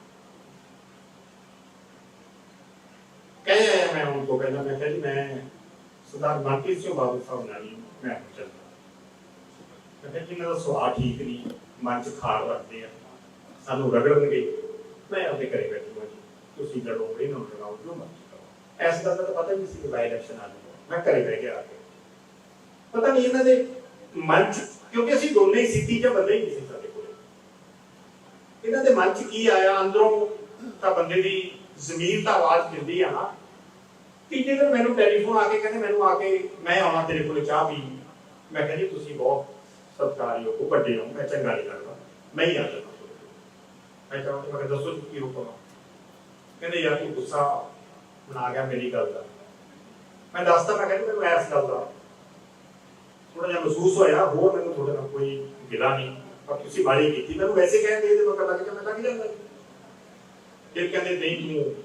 A: ਕਹੇ ਆਇਆ ਮੈਂ ਉਹਨਾਂ ਤੋਂ ਕਹਿੰਦਾ ਮੈਂ ਕਿਹਾ ਜੀ ਮੈਂ ਸਰਦਾਰ ਮਨਪ੍ਰੀਤ ਸਿੰਘ ਬਾਬੂ ਸਾਹਿਬ ਨਾਲ ਹੀ ਮੈਂ ਚੱਲਦਾ ਮੈਂ ਕਿਹਾ ਸੁਭਾਅ ਠੀਕ ਨਹੀਂ, ਮਨ ਚ ਖਾਰ ਰੱਖਦੇ ਆ। ਸਾਨੂੰ ਰਗੜਨਗੇ। ਮੈਂ ਆਪਣੇ ਘਰੇ ਬੈਠੂਗਾ ਜੀ। ਤੁਸੀਂ ਲੜੋ ਇਹਨਾਂ ਲੜਾਓ, ਜੋ ਮਰਜ਼ੀ ਕਰੋ। ਐਸ ਗੱਲ ਦਾ ਤਾਂ ਪਤਾ ਨਹੀਂ ਸੀ ਕਿ ਬਾਈ ਇਲੈਕਸ਼ਨ ਆ ਜਾਊਗਾ। ਮੈਂ ਘਰੇ ਬਹਿ ਗਿਆ ਆ ਕੇ। ਪਤਾ ਨਹੀਂ ਇਹਨਾਂ ਦੇ ਮਨ ਚ, ਕਿਉਂਕਿ ਅਸੀਂ ਦੋਨੇ ਹੀ ਸਿੱਧੀ ਜਿਹਾ ਬੰਦੇ ਹੀ ਨਹੀਂ ਸੀ ਸਾਡੇ ਕੋਲੇ। ਇਹਨਾਂ ਦੇ ਮਨ ਚ ਕੀ ਆਇਆ? ਅੰਦਰੋਂ ਤਾਂ ਬੰਦੇ ਦੀ ਜ਼ਮੀਰ ਤਾਂ ਆਵਾਜ਼ ਦਿੰਦੀ ਆ ਨਾ। ਤੀਜੇ ਦਿਨ ਮੈਨੂੰ ਟੈਲੀਫੋਨ ਆ ਕੇ ਕਹਿੰਦੇ, ਮੈਨੂੰ ਆ ਕੇ, ਮੈਂ ਆਉਣਾ ਤੇਰੇ ਕੋਲੇ ਚਾਹ ਪੀ ਮੈਂ ਕਿਹਾ ਤੁਸੀਂ ਬਹੁਤ ਸਤਿਕਾਰਯੋਗ ਵੱਡੇ ਹੋ ਮੈਂ ਚੰਗਾ ਨਹੀਂ ਲੱਗਦਾ। ਮੈਂ ਹੀ ਆ ਜਾਣਾ ਮੈਂ ਕਿਹਾ ਮੈਂ ਕਿਹਾ, ਦੱਸੋ ਕੀ ਹੁਕਮ ਆ? ਕਹਿੰਦੇ, ਯਾਰ, ਤੂੰ ਗੁੱਸਾ ਬਣਾ ਗਿਆ ਮੇਰੀ ਗੱਲ ਦਾ। ਮੈਂ ਦੱਸਦਾ ਮੈਂ ਕਹਿੰਦਾ ਮੈਨੂੰ ਐਸ ਗੱਲ ਦਾ ਥੋੜਾ ਜਿਹਾ ਮਹਿਸੂਸ ਹੋਇਆ, ਹੋਰ ਮੈਨੂੰ ਤੁਹਾਡੇ ਨਾਲ ਕੋਈ ਗਿਲਾ ਨਹੀਂ। ਪਰ ਤੁਸੀਂ ਬਾਰੀ ਕੀਤੀ, ਮੈਨੂੰ ਵੈਸੇ ਕਹਿੰਦੇ ਇਹਦੇ ਤੋਂ ਪਤਾ ਕਿ ਮੈਂ ਲੱਗ ਜਾਂਦਾ। ਫਿਰ ਕਹਿੰਦੇ, ਨਹੀਂ, ਤੂੰ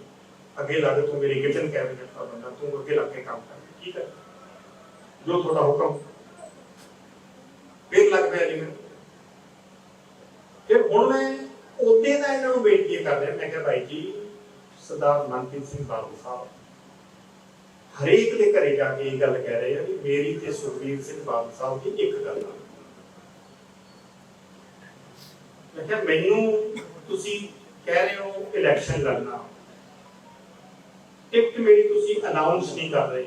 A: ਅੱਗੇ ਲੱਗ, ਤੂੰ ਮੇਰੀ ਕਿਚਨ ਕੈਬਨਿਟ ਦਾ ਬੰਦਾ, ਤੂੰ ਅੱਗੇ ਲੱਗ ਕੇ ਕੰਮ ਕਰ, ਠੀਕ ਹੈ। ਜੋ ਤੁਹਾਡਾ ਹੁਕਮ ਫਿਰ ਲੱਗ ਪਿਆ ਜੀ ਮੈਨੂੰ। ਫਿਰ ਹੁਣ ਮੈਂ ਉਹਦੇ ਦਾ ਇਹਨਾਂ ਨੂੰ ਬੇਨਤੀ ਕਰ ਰਿਹਾ ਮੈਂ ਕਿਹਾ ਭਾਈ ਜੀ, ਸਰਦਾਰ ਮਨਪ੍ਰੀਤ ਸਿੰਘ ਬਾਬੂ ਸਾਹਿਬ, ਹਰੇਕ ਦੇ ਘਰੇ ਜਾ ਕੇ ਇਹ ਗੱਲ ਕਹਿ ਰਹੇ ਆ ਕਿ ਮੇਰੀ ਤੇ ਸੁਖਬੀਰ ਸਿੰਘ ਬਾਦਲ ਸਾਹਿਬ ਦੀ ਇੱਕ ਗੱਲ ਆ। ਮੈਂ ਕਿਹਾ ਮੈਨੂੰ ਤੁਸੀਂ ਕਹਿ ਰਹੇ ਹੋ ਇਲੈਕਸ਼ਨ ਲੜਨਾ। ਇੱਕ ਮੇਰੀ ਤੁਸੀਂ ਅਨਾਉਂਸ ਨਹੀਂ ਕਰ ਰਹੇ।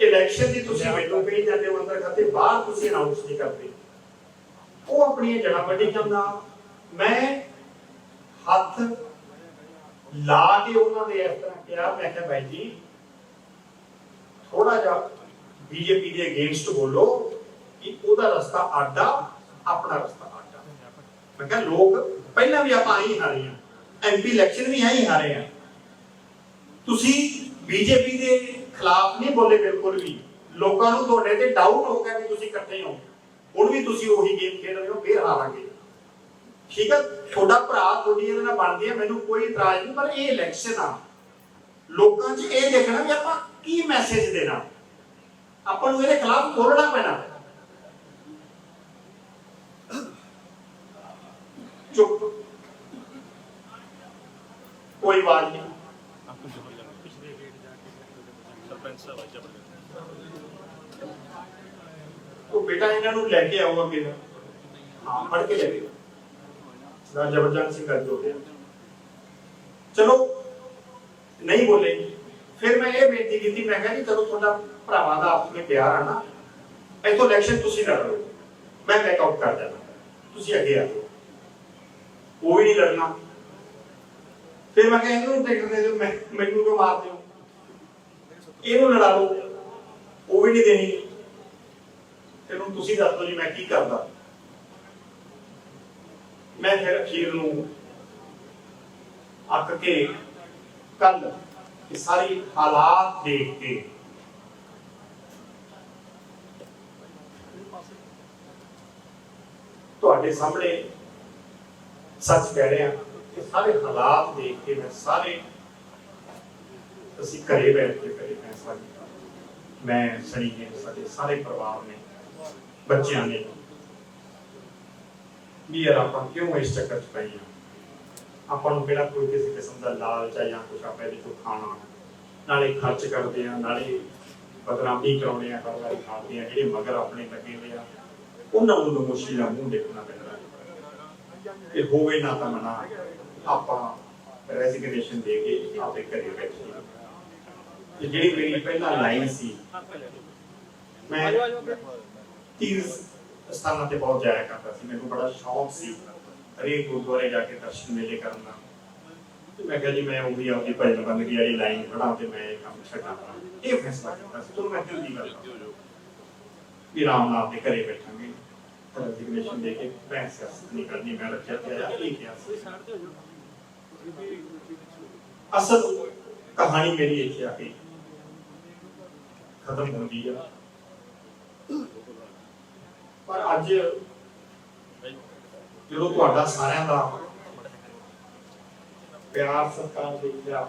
A: ਇਲੈਕਸ਼ਨ ਦੀ ਤੁਸੀਂ ਮੈਨੂੰ ਕਹੀ ਜਾਂਦੇ ਹੋ ਅੰਦਰ ਖਾਤੇ ਬਾਹਰ ਤੁਸੀਂ ਅਨਾਉਂਸ ਨਹੀਂ ਕਰਦੇ। ਉਹ ਆਪਣੀਆਂ ਜੜਾਂ ਵੱਢੀ ਜਾਂਦਾ। ਮੈਂ ਹੱਥ ਲਾ ਕੇ ਉਹਨਾਂ ਦੇ ਇਸ ਤਰ੍ਹਾਂ ਕਿਹਾ ਮੈਂ ਕਿਹਾ ਭਾਈ ਜੀ ਥੋੜਾ ਜਿਹਾ ਬੀਜੇਪੀ ਦੇ ਅਗੇਂਸਟ ਬੋਲੋ ਕਿ ਉਹਦਾ ਰਸਤਾ ਆਡਾ ਆਪਣਾ ਰਸਤਾ ਆਡਾ ਮੈਂ ਕਿਹਾ ਲੋਕ ਪਹਿਲਾਂ ਵੀ ਆਪਾਂ ਆਈ ਹਾਰੇ ਆ। ਐਮਪੀ ਇਲੈਕਸ਼ਨ ਵੀ ਆਈ ਹਾਰੇ ਆ। ਤੁਸੀਂ ਬੀਜੇਪੀ ਦੇ ਖਿਲਾਫ ਨਹੀਂ ਬੋਲੇ ਬਿਲਕੁਲ ਵੀ। ਲੋਕਾਂ ਨੂੰ ਤੁਹਾਡੇ ਤੇ ਡਾਊਟ ਹੋ ਗਿਆ ਕਿ ਤੁਸੀਂ ਇਕੱਠੇ ਹੋ। ਹੁਣ ਵੀ ਤੁਸੀਂ ਉਹੀ ਗੇਮ ਖੇਡ ਰਹੇ ਹੋ, ਫੇਰ ਹਾਰਾਂਗੇ। ਠੀਕ ਹੈ, ਤੁਹਾਡਾ ਭਰਾ ਤੁਹਾਡੀ ਇਹਦੇ ਨਾਲ ਬਣਦੀ ਹੈ, ਮੈਨੂੰ ਕੋਈ ਇਤਰਾਜ਼ ਨਹੀਂ, ਪਰ ਇਹ ਇਲੈਕਸ਼ਨ ਆ। ਲੋਕਾਂ 'ਚ ਇਹ ਦੇਖਣਾ ਵੀ ਆਪਾਂ ਕੀ ਮੈਸੇਜ ਦੇਣਾ। ਆਪਾਂ ਨੂੰ ਇਹਦੇ ਖਿਲਾਫ ਬੋਲਣਾ ਪੈਣਾ। ਚੁੱਪ। ਕੋਈ ਆਵਾਜ਼ ਨਹੀਂ
C: ਸਰਪੰਚ ਸਾਹਿਬ ਆ ਜਬਰਦਸਤ
A: ਉਹ ਬੇਟਾ ਇਹਨਾਂ ਨੂੰ ਲੈ ਕੇ ਆਓ ਅੱਗੇ। ਹਾਂ ਫੜ ਕੇ ਲੈ ਕੇ ਦਾ ਜਬਰਦਸਤ ਸਿੰਘ ਕਰ ਹੋ ਚਲੋ, ਨਹੀਂ ਬੋਲੇ। ਫਿਰ ਮੈਂ ਇਹ ਬੇਨਤੀ ਕੀਤੀ, ਮੈਂ ਕਿਹਾ ਜੀ ਚਲੋ ਤੁਹਾਡਾ ਭਰਾਵਾਂ ਦਾ ਆਪਸ ਵਿੱਚ ਪਿਆਰ ਆ ਨਾ, ਇੱਥੋਂ ਇਲੈਕਸ਼ਨ ਤੁਸੀਂ ਲੜ ਲਓ। ਮੈਂ ਬੈਕ ਆਊਟ ਕਰ ਜਾਣਾ ਤੁਸੀਂ ਅੱਗੇ ਆ ਜਾਓ। ਉਹ ਵੀ ਨਹੀਂ ਲੜਨਾ। ਫਿਰ ਮੈਂ ਕਿਹਾ, ਇਹਨੂੰ ਟਿਕਟ ਦੇ ਦਿਓ, ਮੈਂ ਮੈਨੂੰ ਕਿਉਂ ਮਾਰ ਦਿਓ? ਇਹਨੂੰ ਲੜਾ ਲਓ। ਉਹ ਵੀ ਨਹੀਂ ਦੇਣੀ। ਫਿਰ ਹੁਣ ਤੁਸੀਂ ਦੱਸ ਦਿਓ ਜੀ ਮੈਂ ਕੀ ਕਰਦਾ। ਮੈਂ ਫਿਰ ਅਖੀਰ ਨੂੰ ਅੱਕ ਕੇ ਕੱਲ ਇਹ ਸਾਰੀ ਹਾਲਾਤ ਦੇਖ ਕੇ ਤੁਹਾਡੇ ਸਾਹਮਣੇ ਸੱਚ ਕਹਿ ਰਿਹਾ ਕਿ ਸਾਰੇ ਹਾਲਾਤ ਦੇਖ ਕੇ ਮੈਂ ਸਾਰੇ ਅਸੀਂ ਘਰੇ ਬੈਠ ਕੇ ਕਰੇ ਫੈਸਲਾ ਕੀਤਾ ਮੈਂ ਸਣੀ ਨੇ ਸਾਡੇ ਸਾਰੇ ਪਰਿਵਾਰ ਨੇ ਬੱਚਿਆਂ ਨੇ ਵੀ ਯਾਰ ਆਪਾਂ ਕਿਉਂ ਇਸ ਚੱਕਰ 'ਚ ਪਏ ਹਾਂ? ਆਪਾਂ ਨੂੰ ਕਿਹੜਾ ਕੋਈ ਕਿਸੇ ਕਿਸਮ ਦਾ ਲਾਲਚ ਹੈ ਜਾਂ ਕੁਛ ਆਪਾਂ ਇਹਦੇ ਤੋਂ ਖਾਣਾ? ਨਾਲੇ ਖਰਚ ਕਰਦੇ ਆ, ਨਾਲੇ ਬਦਨਾਮੀ ਕਰਾਉਂਦੇ ਆ, ਹਰ ਵਾਰੀ ਖਾਂਦੇ ਆ, ਜਿਹੜੇ ਮਗਰ ਆਪਣੇ ਲੱਗੇ ਹੋਏ ਆ। ਉਹਨਾਂ ਨੂੰ ਨਮੋਸ਼ੀ ਦਾ ਮੂੰਹ ਦੇਖਣਾ ਪੈਂਦਾ। ਇਹ ਹੋਵੇ ਨਾ ਤਾਂ ਮਨਾ। ਆਪਾਂ ਰੈਜ਼ਿਗਨੇਸ਼ਨ ਦੇ ਕੇ ਆਪੇ ਘਰੇ ਬੈਠੇ ਤੇ ਜਿਹੜੀ ਮੇਰੀ ਪਹਿਲਾਂ ਲਾਈਨ ਸੀ, ਮੈਂ ਤੀਰਥ ਸਥਾਨਾਂ ਤੇ ਬਹੁਤ ਜਾਇਆ ਕਰਦਾ ਸੀ। ਮੈਨੂੰ ਬੜਾ ਸ਼ੌਂਕ ਸੀ। ਹਰੇਕ ਗੁਰਦੁਆਰੇ ਜਾ ਕੇ ਦਰਸ਼ਨ ਮੇਲੇ ਕਰਨ ਦਾ। ਤੇ ਮੈਂ ਕਿਹਾ ਜੀ, ਮੈਂ ਉਹੀ ਆਪਦੀ ਭਜਨ ਬੰਦਗੀ ਵਾਲੀ ਲਾਈਨ ਪੜਾਂ ਤੇ ਮੈਂ ਕੰਮ ਛੱਡਾਂ। ਇਹ ਫੈਸਲਾ ਕੀਤਾ ਸੀ। ਤੁਹਾਨੂੰ ਮੈਂ ਦਿਲ ਦੀ ਗੱਲ ਵੀ ਰਾਮ ਨਾਲ ਦੇ ਘਰੇ ਬੈਠਾਂਗੇ। ਰੈਜ਼ਿਗਨੇਸ਼ਨ ਦੇ ਕੇ ਮੈਂ ਸਿਆਸਤ ਨਹੀਂ ਕਰਨੀ। ਮੈਂ ਰੱਖਿਆ ਤੇ ਆਇਆ ਇਹ ਕਿਹਾ ਅਸਲ ਕਹਾਣੀ ਮੇਰੀ ਇੱਥੇ ਆ ਕੇ ਖਤਮ ਹੁੰਦੀ ਆ। ਪਰ ਅੱਜ ਜਦੋਂ ਤੁਹਾਡਾ ਸਾਰਿਆਂ ਦਾ ਪਿਆਰ ਸਤਿਕਾਰ ਦੇਖਿਆ,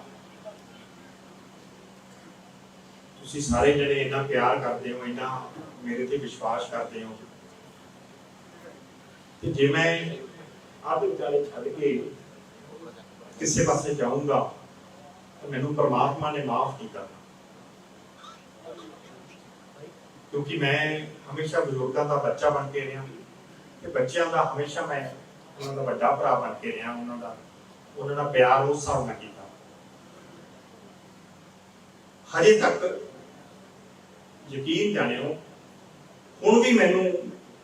A: ਤੁਸੀਂ ਸਾਰੇ ਜਿਹੜੇ ਇੰਨਾ ਪਿਆਰ ਕਰਦੇ ਹੋ, ਇੰਨਾ ਮੇਰੇ ਤੇ ਵਿਸ਼ਵਾਸ ਕਰਦੇ ਹੋ, ਤੇ ਜੇ ਮੈਂ ਆਪ ਵਿਚਾਲੇ ਛੱਡ ਕੇ ਕਿਸੇ ਪਾਸੇ ਜਾਊਂਗਾ, ਤਾਂ ਮੈਨੂੰ ਪਰਮਾਤਮਾ ਨੇ ਮਾਫ ਨਹੀਂ ਕਰਨਾ ਕਿਉਂਕਿ ਮੈਂ ਹਮੇਸ਼ਾ ਬਜ਼ੁਰਗਾਂ ਦਾ ਬੱਚਾ ਬਣ ਕੇ ਰਿਹਾ। ਤੇ ਬੱਚਿਆਂ ਦਾ ਹਮੇਸ਼ਾ ਮੈਂ ਉਹਨਾਂ ਦਾ ਵੱਡਾ ਭਰਾ ਬਣ ਕੇ ਰਿਹਾ, ਉਹਨਾਂ ਦਾ ਉਹਨਾਂ ਦਾ ਪਿਆਰ ਉਸ ਹਿਸਾਬ ਨਾਲ ਕੀਤਾ। ਹਜੇ ਤੱਕ ਯਕੀਨ ਜਾਣਿਓ, ਹੁਣ ਵੀ ਮੈਨੂੰ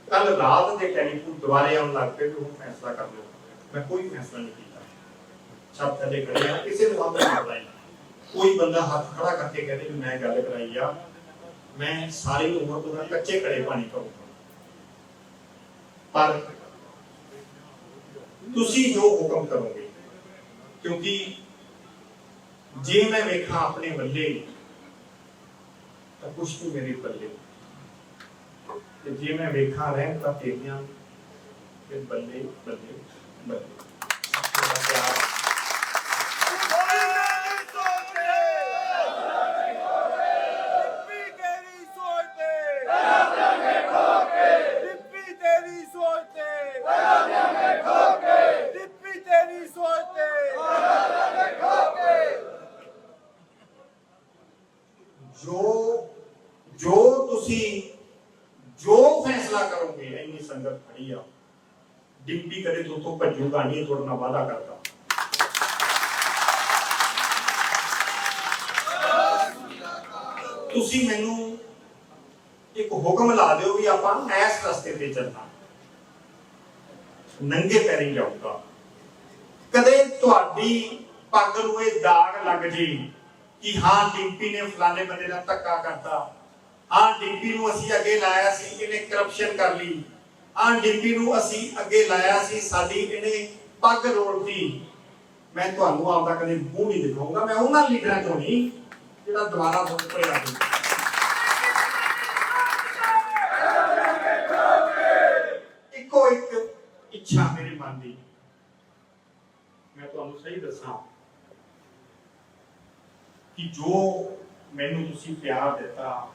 A: ਕੱਲ ਰਾਤ ਦੇ ਟੈਲੀਫੋਨ ਦੁਬਾਰੇ ਆਉਣ ਲੱਗ ਪਏ ਕਿ ਹੁਣ ਫੈਸਲਾ ਕਰ ਲਓ। ਮੈਂ ਕੋਈ ਫੈਸਲਾ ਨਹੀਂ ਕੀਤਾ। ਛੱਤ ਥੱਲੇ ਖੜੇ ਕਿਸੇ ਨੂੰ ਹੱਥ ਨਹੀਂ ਕੋਈ ਬੰਦਾ ਹੱਥ ਖੜਾ ਕਰਕੇ ਕਹਿੰਦੇ ਵੀ ਮੈਂ ਗੱਲ ਕਰਾਈ ਆ ਮੈਂ ਸਾਰੀ ਉਮਰ ਤੋਂ ਕੱਚੇ ਘੜੇ ਪਾਣੀ ਕਰੂੰਗਾ ਪਰ ਤੁਸੀਂ ਜੋ ਹੁਕਮ ਕਰੋਗੇ, ਕਿਉਂਕਿ ਜੇ ਮੈਂ ਵੇਖਾਂ ਆਪਣੇ ਵੱਲੇ, ਤਾਂ ਕੁਛ ਵੀ ਮੇਰੇ ਪੱਲੇ ਤੇ ਜੇ ਮੈਂ ਵੇਖਾਂ ਰਹਿ ਤਾਂ ਤੇਰੀਆਂ ਤੇ ਬੱਲੇ ਬੱਲੇ ਬੱਲੇ ਮੇਰਾ ਪਿਆਰ
B: ਡਿੱਪੀ ਤੇਰੀ ਸੋਚ ਤੇ ਡਿੱਪੀ ਤੇਰੀ ਸੋਚ ਤੇ ਡਿੱਪੀ ਤੇਰੀ ਸੋਚ ਤੇ
A: ਜੋ ਜੋ ਤੁਸੀਂ ਜੋ ਫੈਸਲਾ ਕਰੋਗੇ, ਇੰਨੀ ਸੰਗਤ ਖੜੀ ਆ। ਡਿੰਪੀ ਕਦੇ ਤੋਂ ਭੱਜੂਗਾ ਨਹੀਂ, ਤੁਹਾਡੇ ਨਾਲ ਵਾਅਦਾ ਕਰਦਾ। ਤੁਸੀਂ ਮੈਨੂੰ ਇੱਕ ਹੁਕਮ ਲਾ ਦਿਓ ਵੀ ਆਪਾਂ ਇਸ ਰਸਤੇ ਤੇ ਚੱਲਣਾ। ਨੰਗੇ ਪੈਰੀ ਜਾਊਗਾ। ਕਦੇ ਤੁਹਾਡੀ ਪੱਗ ਨੂੰ ਇਹ ਦਾਗ ਲੱਗ ਜੇ ਕਿ ਹਾਂ, ਡਿੰਪੀ ਨੇ ਫਲਾਣੇ ਬੰਦੇ ਦਾ ਧੱਕਾ ਕਰਤਾ। ਹਾਂ ਡਿੰਪੀ ਨੂੰ ਅਸੀਂ ਅੱਗੇ ਲਾਇਆ ਸੀ, ਇਹਨੇ ਕਰਪਸ਼ਨ ਕਰ ਲਈ। ਹਾਂ ਡਿੰਪੀ ਨੂੰ ਅਸੀਂ ਅੱਗੇ ਲਾਇਆ ਸੀ, ਸਾਡੀ ਇਹਨੇ ਪੱਗ ਰੋੜਤੀ ਮੈਂ ਤੁਹਾਨੂੰ ਆਪਦਾ ਕਦੇ ਮੂੰਹ ਨਹੀਂ ਦਿਖਾਊਂਗਾ ਮੈਂ ਉਹਨਾਂ ਲੀਡਰਾਂ ਚੋਂ ਨਹੀਂ, ਜਿਹੜਾ ਦੁਬਾਰਾ ਵੋਟ ਪੜੇ ਆ। ਇੱਕੋ ਇੱਕ ਇੱਛਾ ਮੇਰੇ ਮਨ ਦੀ। ਮੈਂ ਤੁਹਾਨੂੰ ਸਹੀ ਦੱਸਾਂ ਕਿ ਜੋ ਮੈਨੂੰ ਤੁਸੀਂ ਪਿਆਰ ਦਿੱਤਾ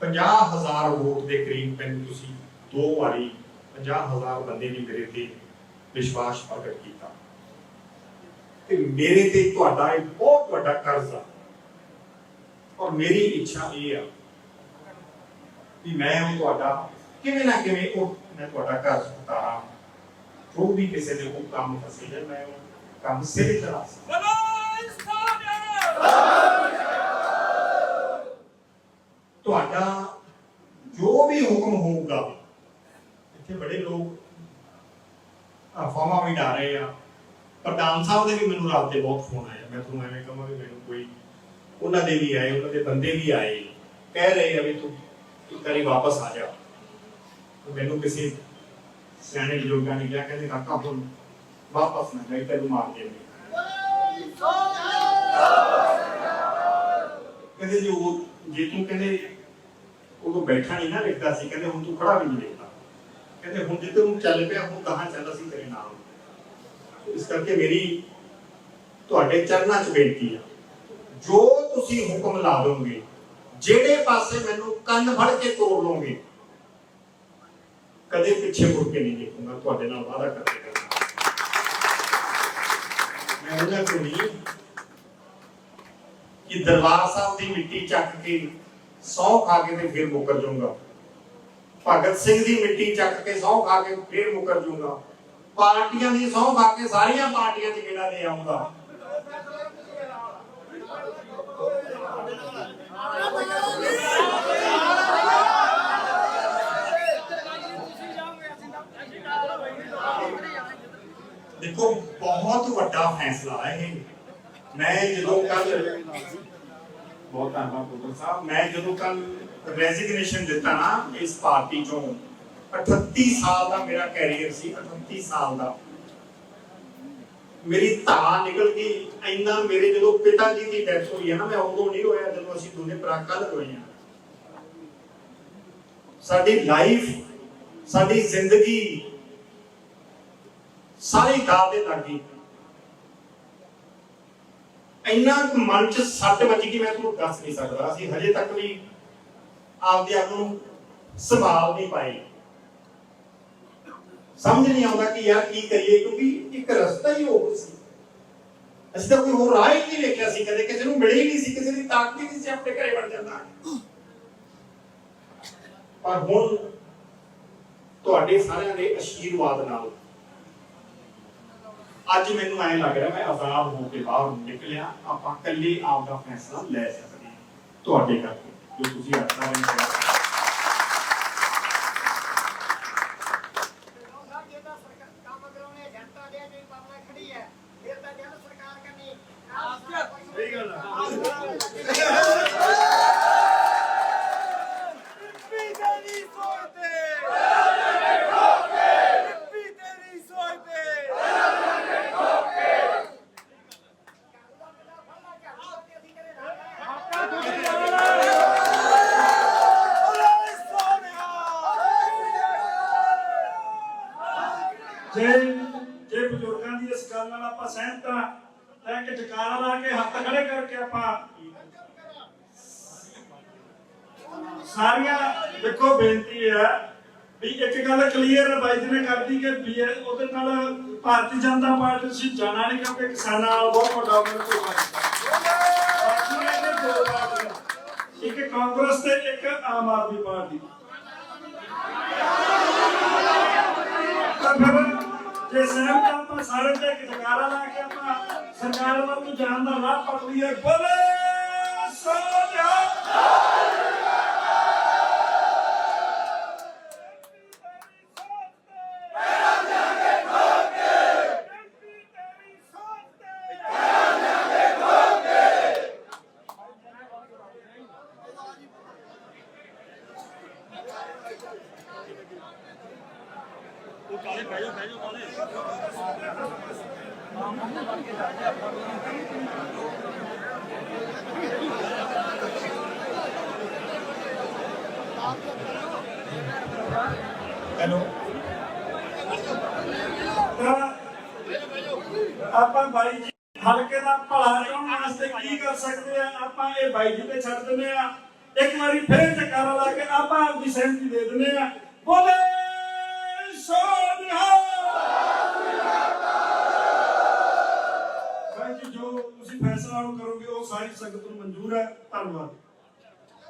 A: 50000 ਵੋਟ ਦੇ ਕਰੀਬ ਮੈਨੂੰ ਤੁਸੀਂ ਦੋ ਵਾਰੀ 50000 ਬੰਦੇ ਨੇ ਮੇਰੇ ਤੇ ਵਿਸ਼ਵਾਸ ਪ੍ਰਗਟ ਕੀਤਾ। ਤੇ ਮੇਰੇ ਤੇ ਤੁਹਾਡਾ ਇਹ ਬਹੁਤ ਵੱਡਾ ਕਰਜ਼ ਆ। ਔਰ ਮੇਰੀ ਇੱਛਾ ਇਹ ਆ ਕਿ ਮੈਂ ਉਹ ਤੁਹਾਡਾ ਕਿਵੇਂ ਨਾ ਕਿਵੇਂ ਉਹ ਮੈਂ ਤੁਹਾਡਾ ਕਰਜ਼ ਉਤਾਰਾਂ। ਜੋ ਵੀ ਕਿਸੇ ਦੇ ਉਹ ਕੰਮ ਫਸੇ ਮੈਂ ਉਹ ਕੰਮ ਸਿਰੇ ਚਲਾ ਸਕਾਂ
B: ਬਲੋਈ ਸੋਨਿਆ
A: ਤੁਹਾਡਾ ਜੋ ਵੀ ਹੁਕਮ ਹੋਊਗਾ ਇੱਥੇ ਬੜੇ ਲੋਕ ਅਫਵਾਹਾਂ ਵੀ ਡਾ ਰਹੇ ਆ। ਪ੍ਰਧਾਨ ਸਾਹਿਬ ਦੇ ਵੀ ਮੈਨੂੰ ਰਾਤ ਦੇ ਬਹੁਤ ਫੋਨ ਆਇਆ ਮੈਂ ਤੁਹਾਨੂੰ ਐਵੇਂ ਕਹਾਂ ਵੀ ਮੈਨੂੰ ਕੋਈ ਉਹਨਾਂ ਦੇ ਵੀ ਆਏ, ਉਹਨਾਂ ਦੇ ਬੰਦੇ ਵੀ ਆਏ। ਕਹਿ ਰਹੇ ਆ ਵੀ ਤੂੰ ਤੂੰ ਕਰੀ ਵਾਪਸ ਆ ਜਾ। ਮੈਨੂੰ ਕਿਸੇ ਸਿਆਣੇ ਬਜ਼ੁਰਗਾਂ ਨੇ ਕਿਹਾ, ਕਹਿੰਦੇ ਕਾਕਾ, ਹੁਣ ਵਾਪਸ ਨਾ ਜਾਈ, ਤੈਨੂੰ ਮਾਰ ਦੇਣਗੇ ਕਹਿੰਦੇ ਜੀ, ਉਹ ਜੇ ਤੂੰ ਕਹਿੰਦੇ ਉਦੋਂ ਬੈਠਾ ਨਹੀਂ ਨਾ ਲਿਖਦਾ ਸੀ, ਕਹਿੰਦੇ ਹੁਣ ਤੂੰ ਖੜਾ ਵੀ ਨਹੀਂ ਕਹਿੰਦੇ ਹੁਣ ਜਿੱਥੇ ਤੂੰ ਚੱਲ ਪਿਆ ਹੁਣ ਕਹਾਂ ਚੱਲ ਅਸੀਂ ਤੇਰੇ ਨਾਲ ਇਸ ਕਰਕੇ ਮੇਰੀ ਤੁਹਾਡੇ ਚਰਨਾਂ 'ਚ ਬੇਨਤੀ ਆ ਜੋ ਤੁਸੀਂ ਹੁਕਮ ਲਾ ਦੋਗੇ ਜਿਹੜੇ ਪਾਸੇ ਮੈਨੂੰ ਕੰਨ ਫੜ ਕੇ ਤੋੜ ਲਓਗੇ ਕਦੇ ਪਿੱਛੇ ਮੁੜ ਕੇ ਨਹੀਂ ਦੇਖੂੰਗਾ ਤੁਹਾਡੇ ਨਾਲ ਵਾਅਦਾ ਕਰਕੇ ਕਰਨਾ ਮੈਂ ਉਹਨਾਂ ਤੋਂ ਨਹੀਂ ਕਿ ਦਰਬਾਰ ਸਾਹਿਬ ਦੀ ਮਿੱਟੀ ਚੱਕ ਕੇ ਸੌ ਖਾ ਕੇ ਤੇ ਫਿਰ ਮੁਕਰ ਜਾਊਂਗਾ ਭਗਤ ਸਿੰਘ ਦੀ ਮਿੱਟੀ ਚੱਕ ਕੇ ਸੌ ਖਾ ਕੇ ਫਿਰ ਮੁਕਰ ਜਾਊਂਗਾ ਪਾਰਟੀਆਂ ਦੀ ਸੌ ਖਾ ਕੇ ਸਾਰੀਆਂ ਪਾਰਟੀਆਂ 'ਚ ਕਿਹੜਾ ਦੇ ਆਉਂਗਾ ਦੇਖੋ ਬਹੁਤ ਵੱਡਾ ਫੈਸਲਾ ਹੈ ਇਹ ਮੈਂ ਜਦੋਂ ਕੱਲ ਬਹੁਤ ਧੰਨਵਾਦ ਪੁੱਤਰ ਸਾਹਿਬ। ਮੈਂ ਜਦੋਂ ਕੱਲ ਰੈਜ਼ਿਗਨੇਸ਼ਨ ਦਿੱਤਾ ਨਾ, ਇਸ ਪਾਰਟੀ ਚੋਂ 38 ਸਾਲ ਦਾ ਮੇਰਾ ਕੈਰੀਅਰ ਸੀ 38 ਸਾਲ ਦਾ। ਮੇਰੀ ਧਾ ਨਿਕਲ ਗਈ, ਇੰਨਾ ਮੇਰੇ ਜਦੋਂ ਪਿਤਾ ਜੀ ਦੀ ਡੈਥ ਹੋਈ ਹੈ ਨਾ, ਮੈਂ ਉਦੋਂ ਨਹੀਂ ਹੋਇਆ ਜਦੋਂ ਅਸੀਂ ਦੋਨੇ ਭਰਾ ਕੱਲ ਹੋਏ ਹਾਂ। ਸਾਡੀ ਲਾਈਫ ਸਾਡੀ ਜ਼ਿੰਦਗੀ ਸਾਰੀ ਦਾਅ ਤੇ ਲੱਗ ਗਈ। ਇੰਨਾ ਕੁ ਮਨ ਚ ਸੱਟ ਵੱਜ ਗਈ ਮੈਂ ਤੁਹਾਨੂੰ ਦੱਸ ਨਹੀਂ ਸਕਦਾ। ਅਸੀਂ ਹਜੇ ਤੱਕ ਵੀ ਆਪਦੇ ਆਪ ਨੂੰ ਸੰਭਾਲ ਨਹੀਂ ਪਾਏ। ਸਮਝ ਨਹੀਂ ਆਉਂਦਾ ਕਿ ਯਾਰ ਕੀ ਕਰੀਏ, ਕਿਉਂਕਿ ਇੱਕ ਰਸਤਾ ਹੀ ਉਹ ਸੀ। ਅਸੀਂ ਤਾਂ ਕੋਈ ਹੋਰ ਰਾਹ ਹੀ ਨਹੀਂ ਵੇਖਿਆ ਸੀ ਕਦੇ। ਕਿਸੇ ਨੂੰ ਮਿਲੇ ਹੀ ਨਹੀਂ ਸੀ, ਕਿਸੇ ਦੀ ਤਾਕਤ ਹੀ ਨਹੀਂ ਸੀ ਆਪਣੇ ਘਰੇ ਵੜ ਜਾਂਦਾ ਪਰ ਹੁਣ ਤੁਹਾਡੇ ਸਾਰਿਆਂ ਦੇ ਆਸ਼ੀਰਵਾਦ ਨਾਲ ਅੱਜ ਮੈਨੂੰ ਐਂ ਲੱਗ ਰਿਹਾ, ਮੈਂ ਆਜ਼ਾਦ ਹੋ ਕੇ ਬਾਹਰ ਨਿਕਲਿਆ, ਆਪਾਂ ਇਕੱਲੇ ਆਪ ਦਾ ਫੈਸਲਾ ਲੈ ਸਕਦੇ ਹਾਂ। ਤੁਹਾਡੇ ਕਰਕੇ, ਜੋ ਤੁਸੀਂ ਆਸਰਾ ਨਹੀਂ ਕਰਿਆ
D: ਕੰਮ ਕਰਾਉਣੇ ਜਨਤਾ ਦੇ ਜਿਹੜੀ ਪਬਲਿਕ ਖੜੀ ਹੈ ਫਿਰ ਤਾਂ ਜਨ ਸਰਕਾਰ ਕਰਨੀ
B: ਸਹੀ ਗੱਲ ਆ ਡਿੱਪੀ ਤੇਰੀ ਸੋਚ ਤੇ ਡਿੱਪੀ ਤੇਰੀ ਸੋਚ ਤੇ
D: ਅਸੀਂ ਕਦੇ ਨਾ
E: ਆਪਾਂ ਸਹਿਮਤ ਹਾਂ ਤਾਂ ਇੱਕ ਜਕਾਰਾ ਲਾ ਕੇ ਹੱਥ ਖੜੇ ਕਰਕੇ ਆਪਾਂ ਸਾਰੀਆਂ ਦੇਖੋ ਬੇਨਤੀ ਹੈ ਵੀ ਇੱਕ ਗੱਲ ਕਲੀਅਰ ਬਾਈ ਜੀ ਨੇ ਕਰਦੀ ਕਿ ਉਹਦੇ ਨਾਲ ਭਾਰਤੀ ਜਨਤਾ ਪਾਰਟੀ ਸੀ ਜਾਣਾ ਨਹੀਂ ਕਿਉਂਕਿ ਕਿਸਾਨਾਂ ਨਾਲ ਬਹੁਤ ਵੱਡਾ ਉਹਨਾਂ ਇੱਕ ਕਾਂਗਰਸ ਤੇ ਇੱਕ ਆਮ ਆਦਮੀ ਪਾਰਟੀ। ਤਾਂ ਫਿਰ ਜੇ ਸਹਿਮਤ ਆਪਾਂ ਸਾਰੇ ਤੇ ਇੱਕ ਜਕਾਰਾ ਲਾ ਕੇ ਆਪਾਂ ਸਰਕਾਰ ਵੱਲ ਨੂੰ ਜਾਣ ਦਾ ਰਾਹ ਪੜ ਲਈਏ ਬੋਲੇ ਸੋਨਿਆ
C: ਉਹ ਕਾਲੇ ਬਹਿ ਜਾਓ ਬਹਿ ਜਾਓ ਕਾਲੇ
A: ਹੈਲੋ
E: ਤਾਂ ਆਪਾਂ ਬਾਈ ਜੀ ਹਲਕੇ ਦਾ ਭਲਾ ਚਾਹੁਣ ਵਾਸਤੇ ਕੀ ਕਰ ਸਕਦੇ ਆ ਆਪਾਂ ਇਹ ਬਾਈ ਜੀ ਤੇ ਛੱਡ ਦਿੰਦੇ ਆ ਇੱਕ ਵਾਰੀ ਫੇਰ ਜਕਾਰਾ ਲਾ ਕੇ ਆਪਾਂ ਆਪਣੀ ਸਹਿਮਤੀ ਦੇ ਦਿੰਦੇ ਆ ਬੋਲੇ ਸੋਨਿਹਾ ਬਾਈ ਜੀ ਜੋ ਤੁਸੀਂ ਫੈਸਲਾ ਹੁਣ ਕਰੋਗੇ ਉਹ ਸਾਰੀ ਸੰਗਤ ਨੂੰ ਮਨਜ਼ੂਰ ਹੈ ਧੰਨਵਾਦ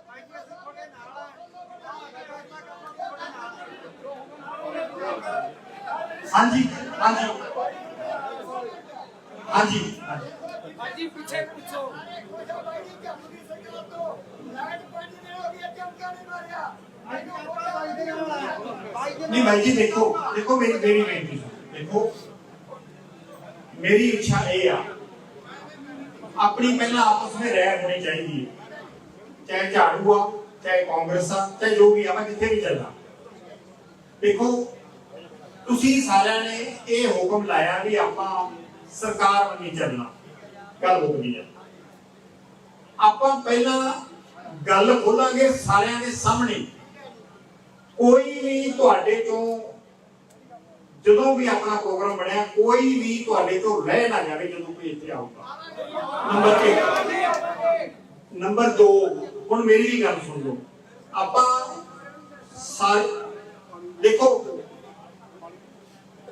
D: ਭਾਈ ਜੀ ਅਸੀਂ ਤੁਹਾਡੇ ਨਾਲ ਆ ਆਹ ਫੈਸਲਾ ਕਰਨਾ ਤੁਹਾਡੇ ਨਾਲ ਆ।
A: ਹਾਂਜੀ ਹਾਂਜੀ। ਹਾਂਜੀ। ਹਾਂਜੀ
B: ਪਿੱਛੇ ਪੁੱਛੋ।
D: ਨਹੀਂ ਭਾਈ ਜੀ
A: ਦੇਖੋ ਦੇਖੋ ਮੇਰੀ ਮੇਰੀ ਬੇਨਤੀ। ਦੇਖੋ ਮੇਰੀ ਇੱਛਾ ਇਹ ਆ ਆਪਣੀ ਪਹਿਲਾਂ ਆਪਸ ਵਿੱਚ ਰਹਿ ਹੋਣੀ ਚਾਹੀਦੀ ਹੈ। ਚਾਹੇ ਝਾੜੂ ਆ ਚਾਹੇ ਕਾਂਗਰਸ ਆ ਚਾਹੇ ਜੋ ਵੀ ਆ ਮੈਂ ਜਿੱਥੇ ਵੀ ਚੱਲਣਾ ਦੇਖੋ ਤੁਸੀਂ ਸਾਰਿਆਂ ਨੇ ਇਹ ਹੁਕਮ ਲਾਇਆ ਵੀ ਆਪਾਂ ਸਰਕਾਰ ਵੱਲ ਚੱਲਣਾ। ਗੱਲ ਹੋ ਗਈ ਆਪਾਂ ਪਹਿਲਾਂ ਗੱਲ ਖੋਲਾਂਗੇ ਸਾਰਿਆਂ ਦੇ ਸਾਹਮਣੇ। ਕੋਈ ਵੀ ਤੁਹਾਡੇ ਤੋਂ ਜਦੋਂ ਵੀ ਆਪਣਾ ਪ੍ਰੋਗਰਾਮ ਬਣਿਆ, ਕੋਈ ਵੀ ਤੁਹਾਡੇ ਤੋਂ ਰਹਿ ਨਾ ਜਾਵੇ ਜਦੋਂ ਕੋਈ ਇੱਥੇ ਆਊਗਾ। ਨੰਬਰ 1 ਨੰਬਰ 2 ਹੁਣ ਮੇਰੀ ਵੀ ਗੱਲ ਸੁਣ ਲਓ। ਆਪਾਂ ਸਾਰੇ ਦੇਖੋ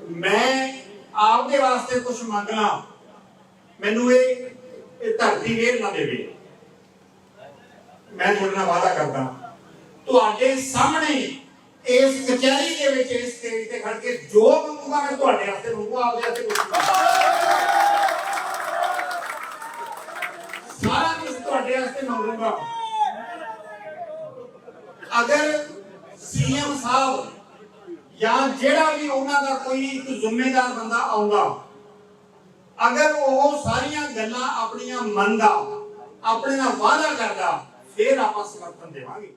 A: ਮੈਂ ਆਪਦੇ ਵਾਸਤੇ ਕੁਝ ਮੰਗਣਾ, ਮੈਨੂੰ ਇਹ ਇਹ ਧਰਤੀ ਵੇਰ ਨਾ ਦੇਵੇ। ਮੈਂ ਤੁਹਾਡੇ ਨਾਲ ਵਾਅਦਾ ਕਰਦਾ ਤੁਹਾਡੇ ਸਾਹਮਣੇ ਇਸ ਕਚਹਿਰੀ ਦੇ ਵਿੱਚ, ਇਸ ਸਟੇਜ ਤੇ ਖੜ ਕੇ ਜੋ ਮੰਗੂਗਾ ਮੈਂ ਤੁਹਾਡੇ ਵਾਸਤੇ ਮੰਗੂਗਾ, ਆਪਦੇ ਵਾਸਤੇ ਕੁਝ ਸਾਰਾ ਕੁਝ ਤੁਹਾਡੇ ਵਾਸਤੇ ਮੰਗੂਗਾ। ਅਗਰ ਸੀਐਮ ਸਾਹਿਬ ਜਾਂ ਜਿਹੜਾ ਵੀ ਉਹਨਾਂ ਦਾ ਕੋਈ ਇੱਕ ਜ਼ਿੰਮੇਦਾਰ ਬੰਦਾ ਆਉਂਦਾ, ਅਗਰ ਉਹ ਸਾਰੀਆਂ ਗੱਲਾਂ ਆਪਣੀਆਂ ਮੰਨਦਾ, ਆਪਣੇ ਨਾਲ ਵਾਅਦਾ ਕਰਦਾ, ਫਿਰ ਆਪਾਂ ਸਮਰਥਨ ਦੇਵਾਂਗੇ।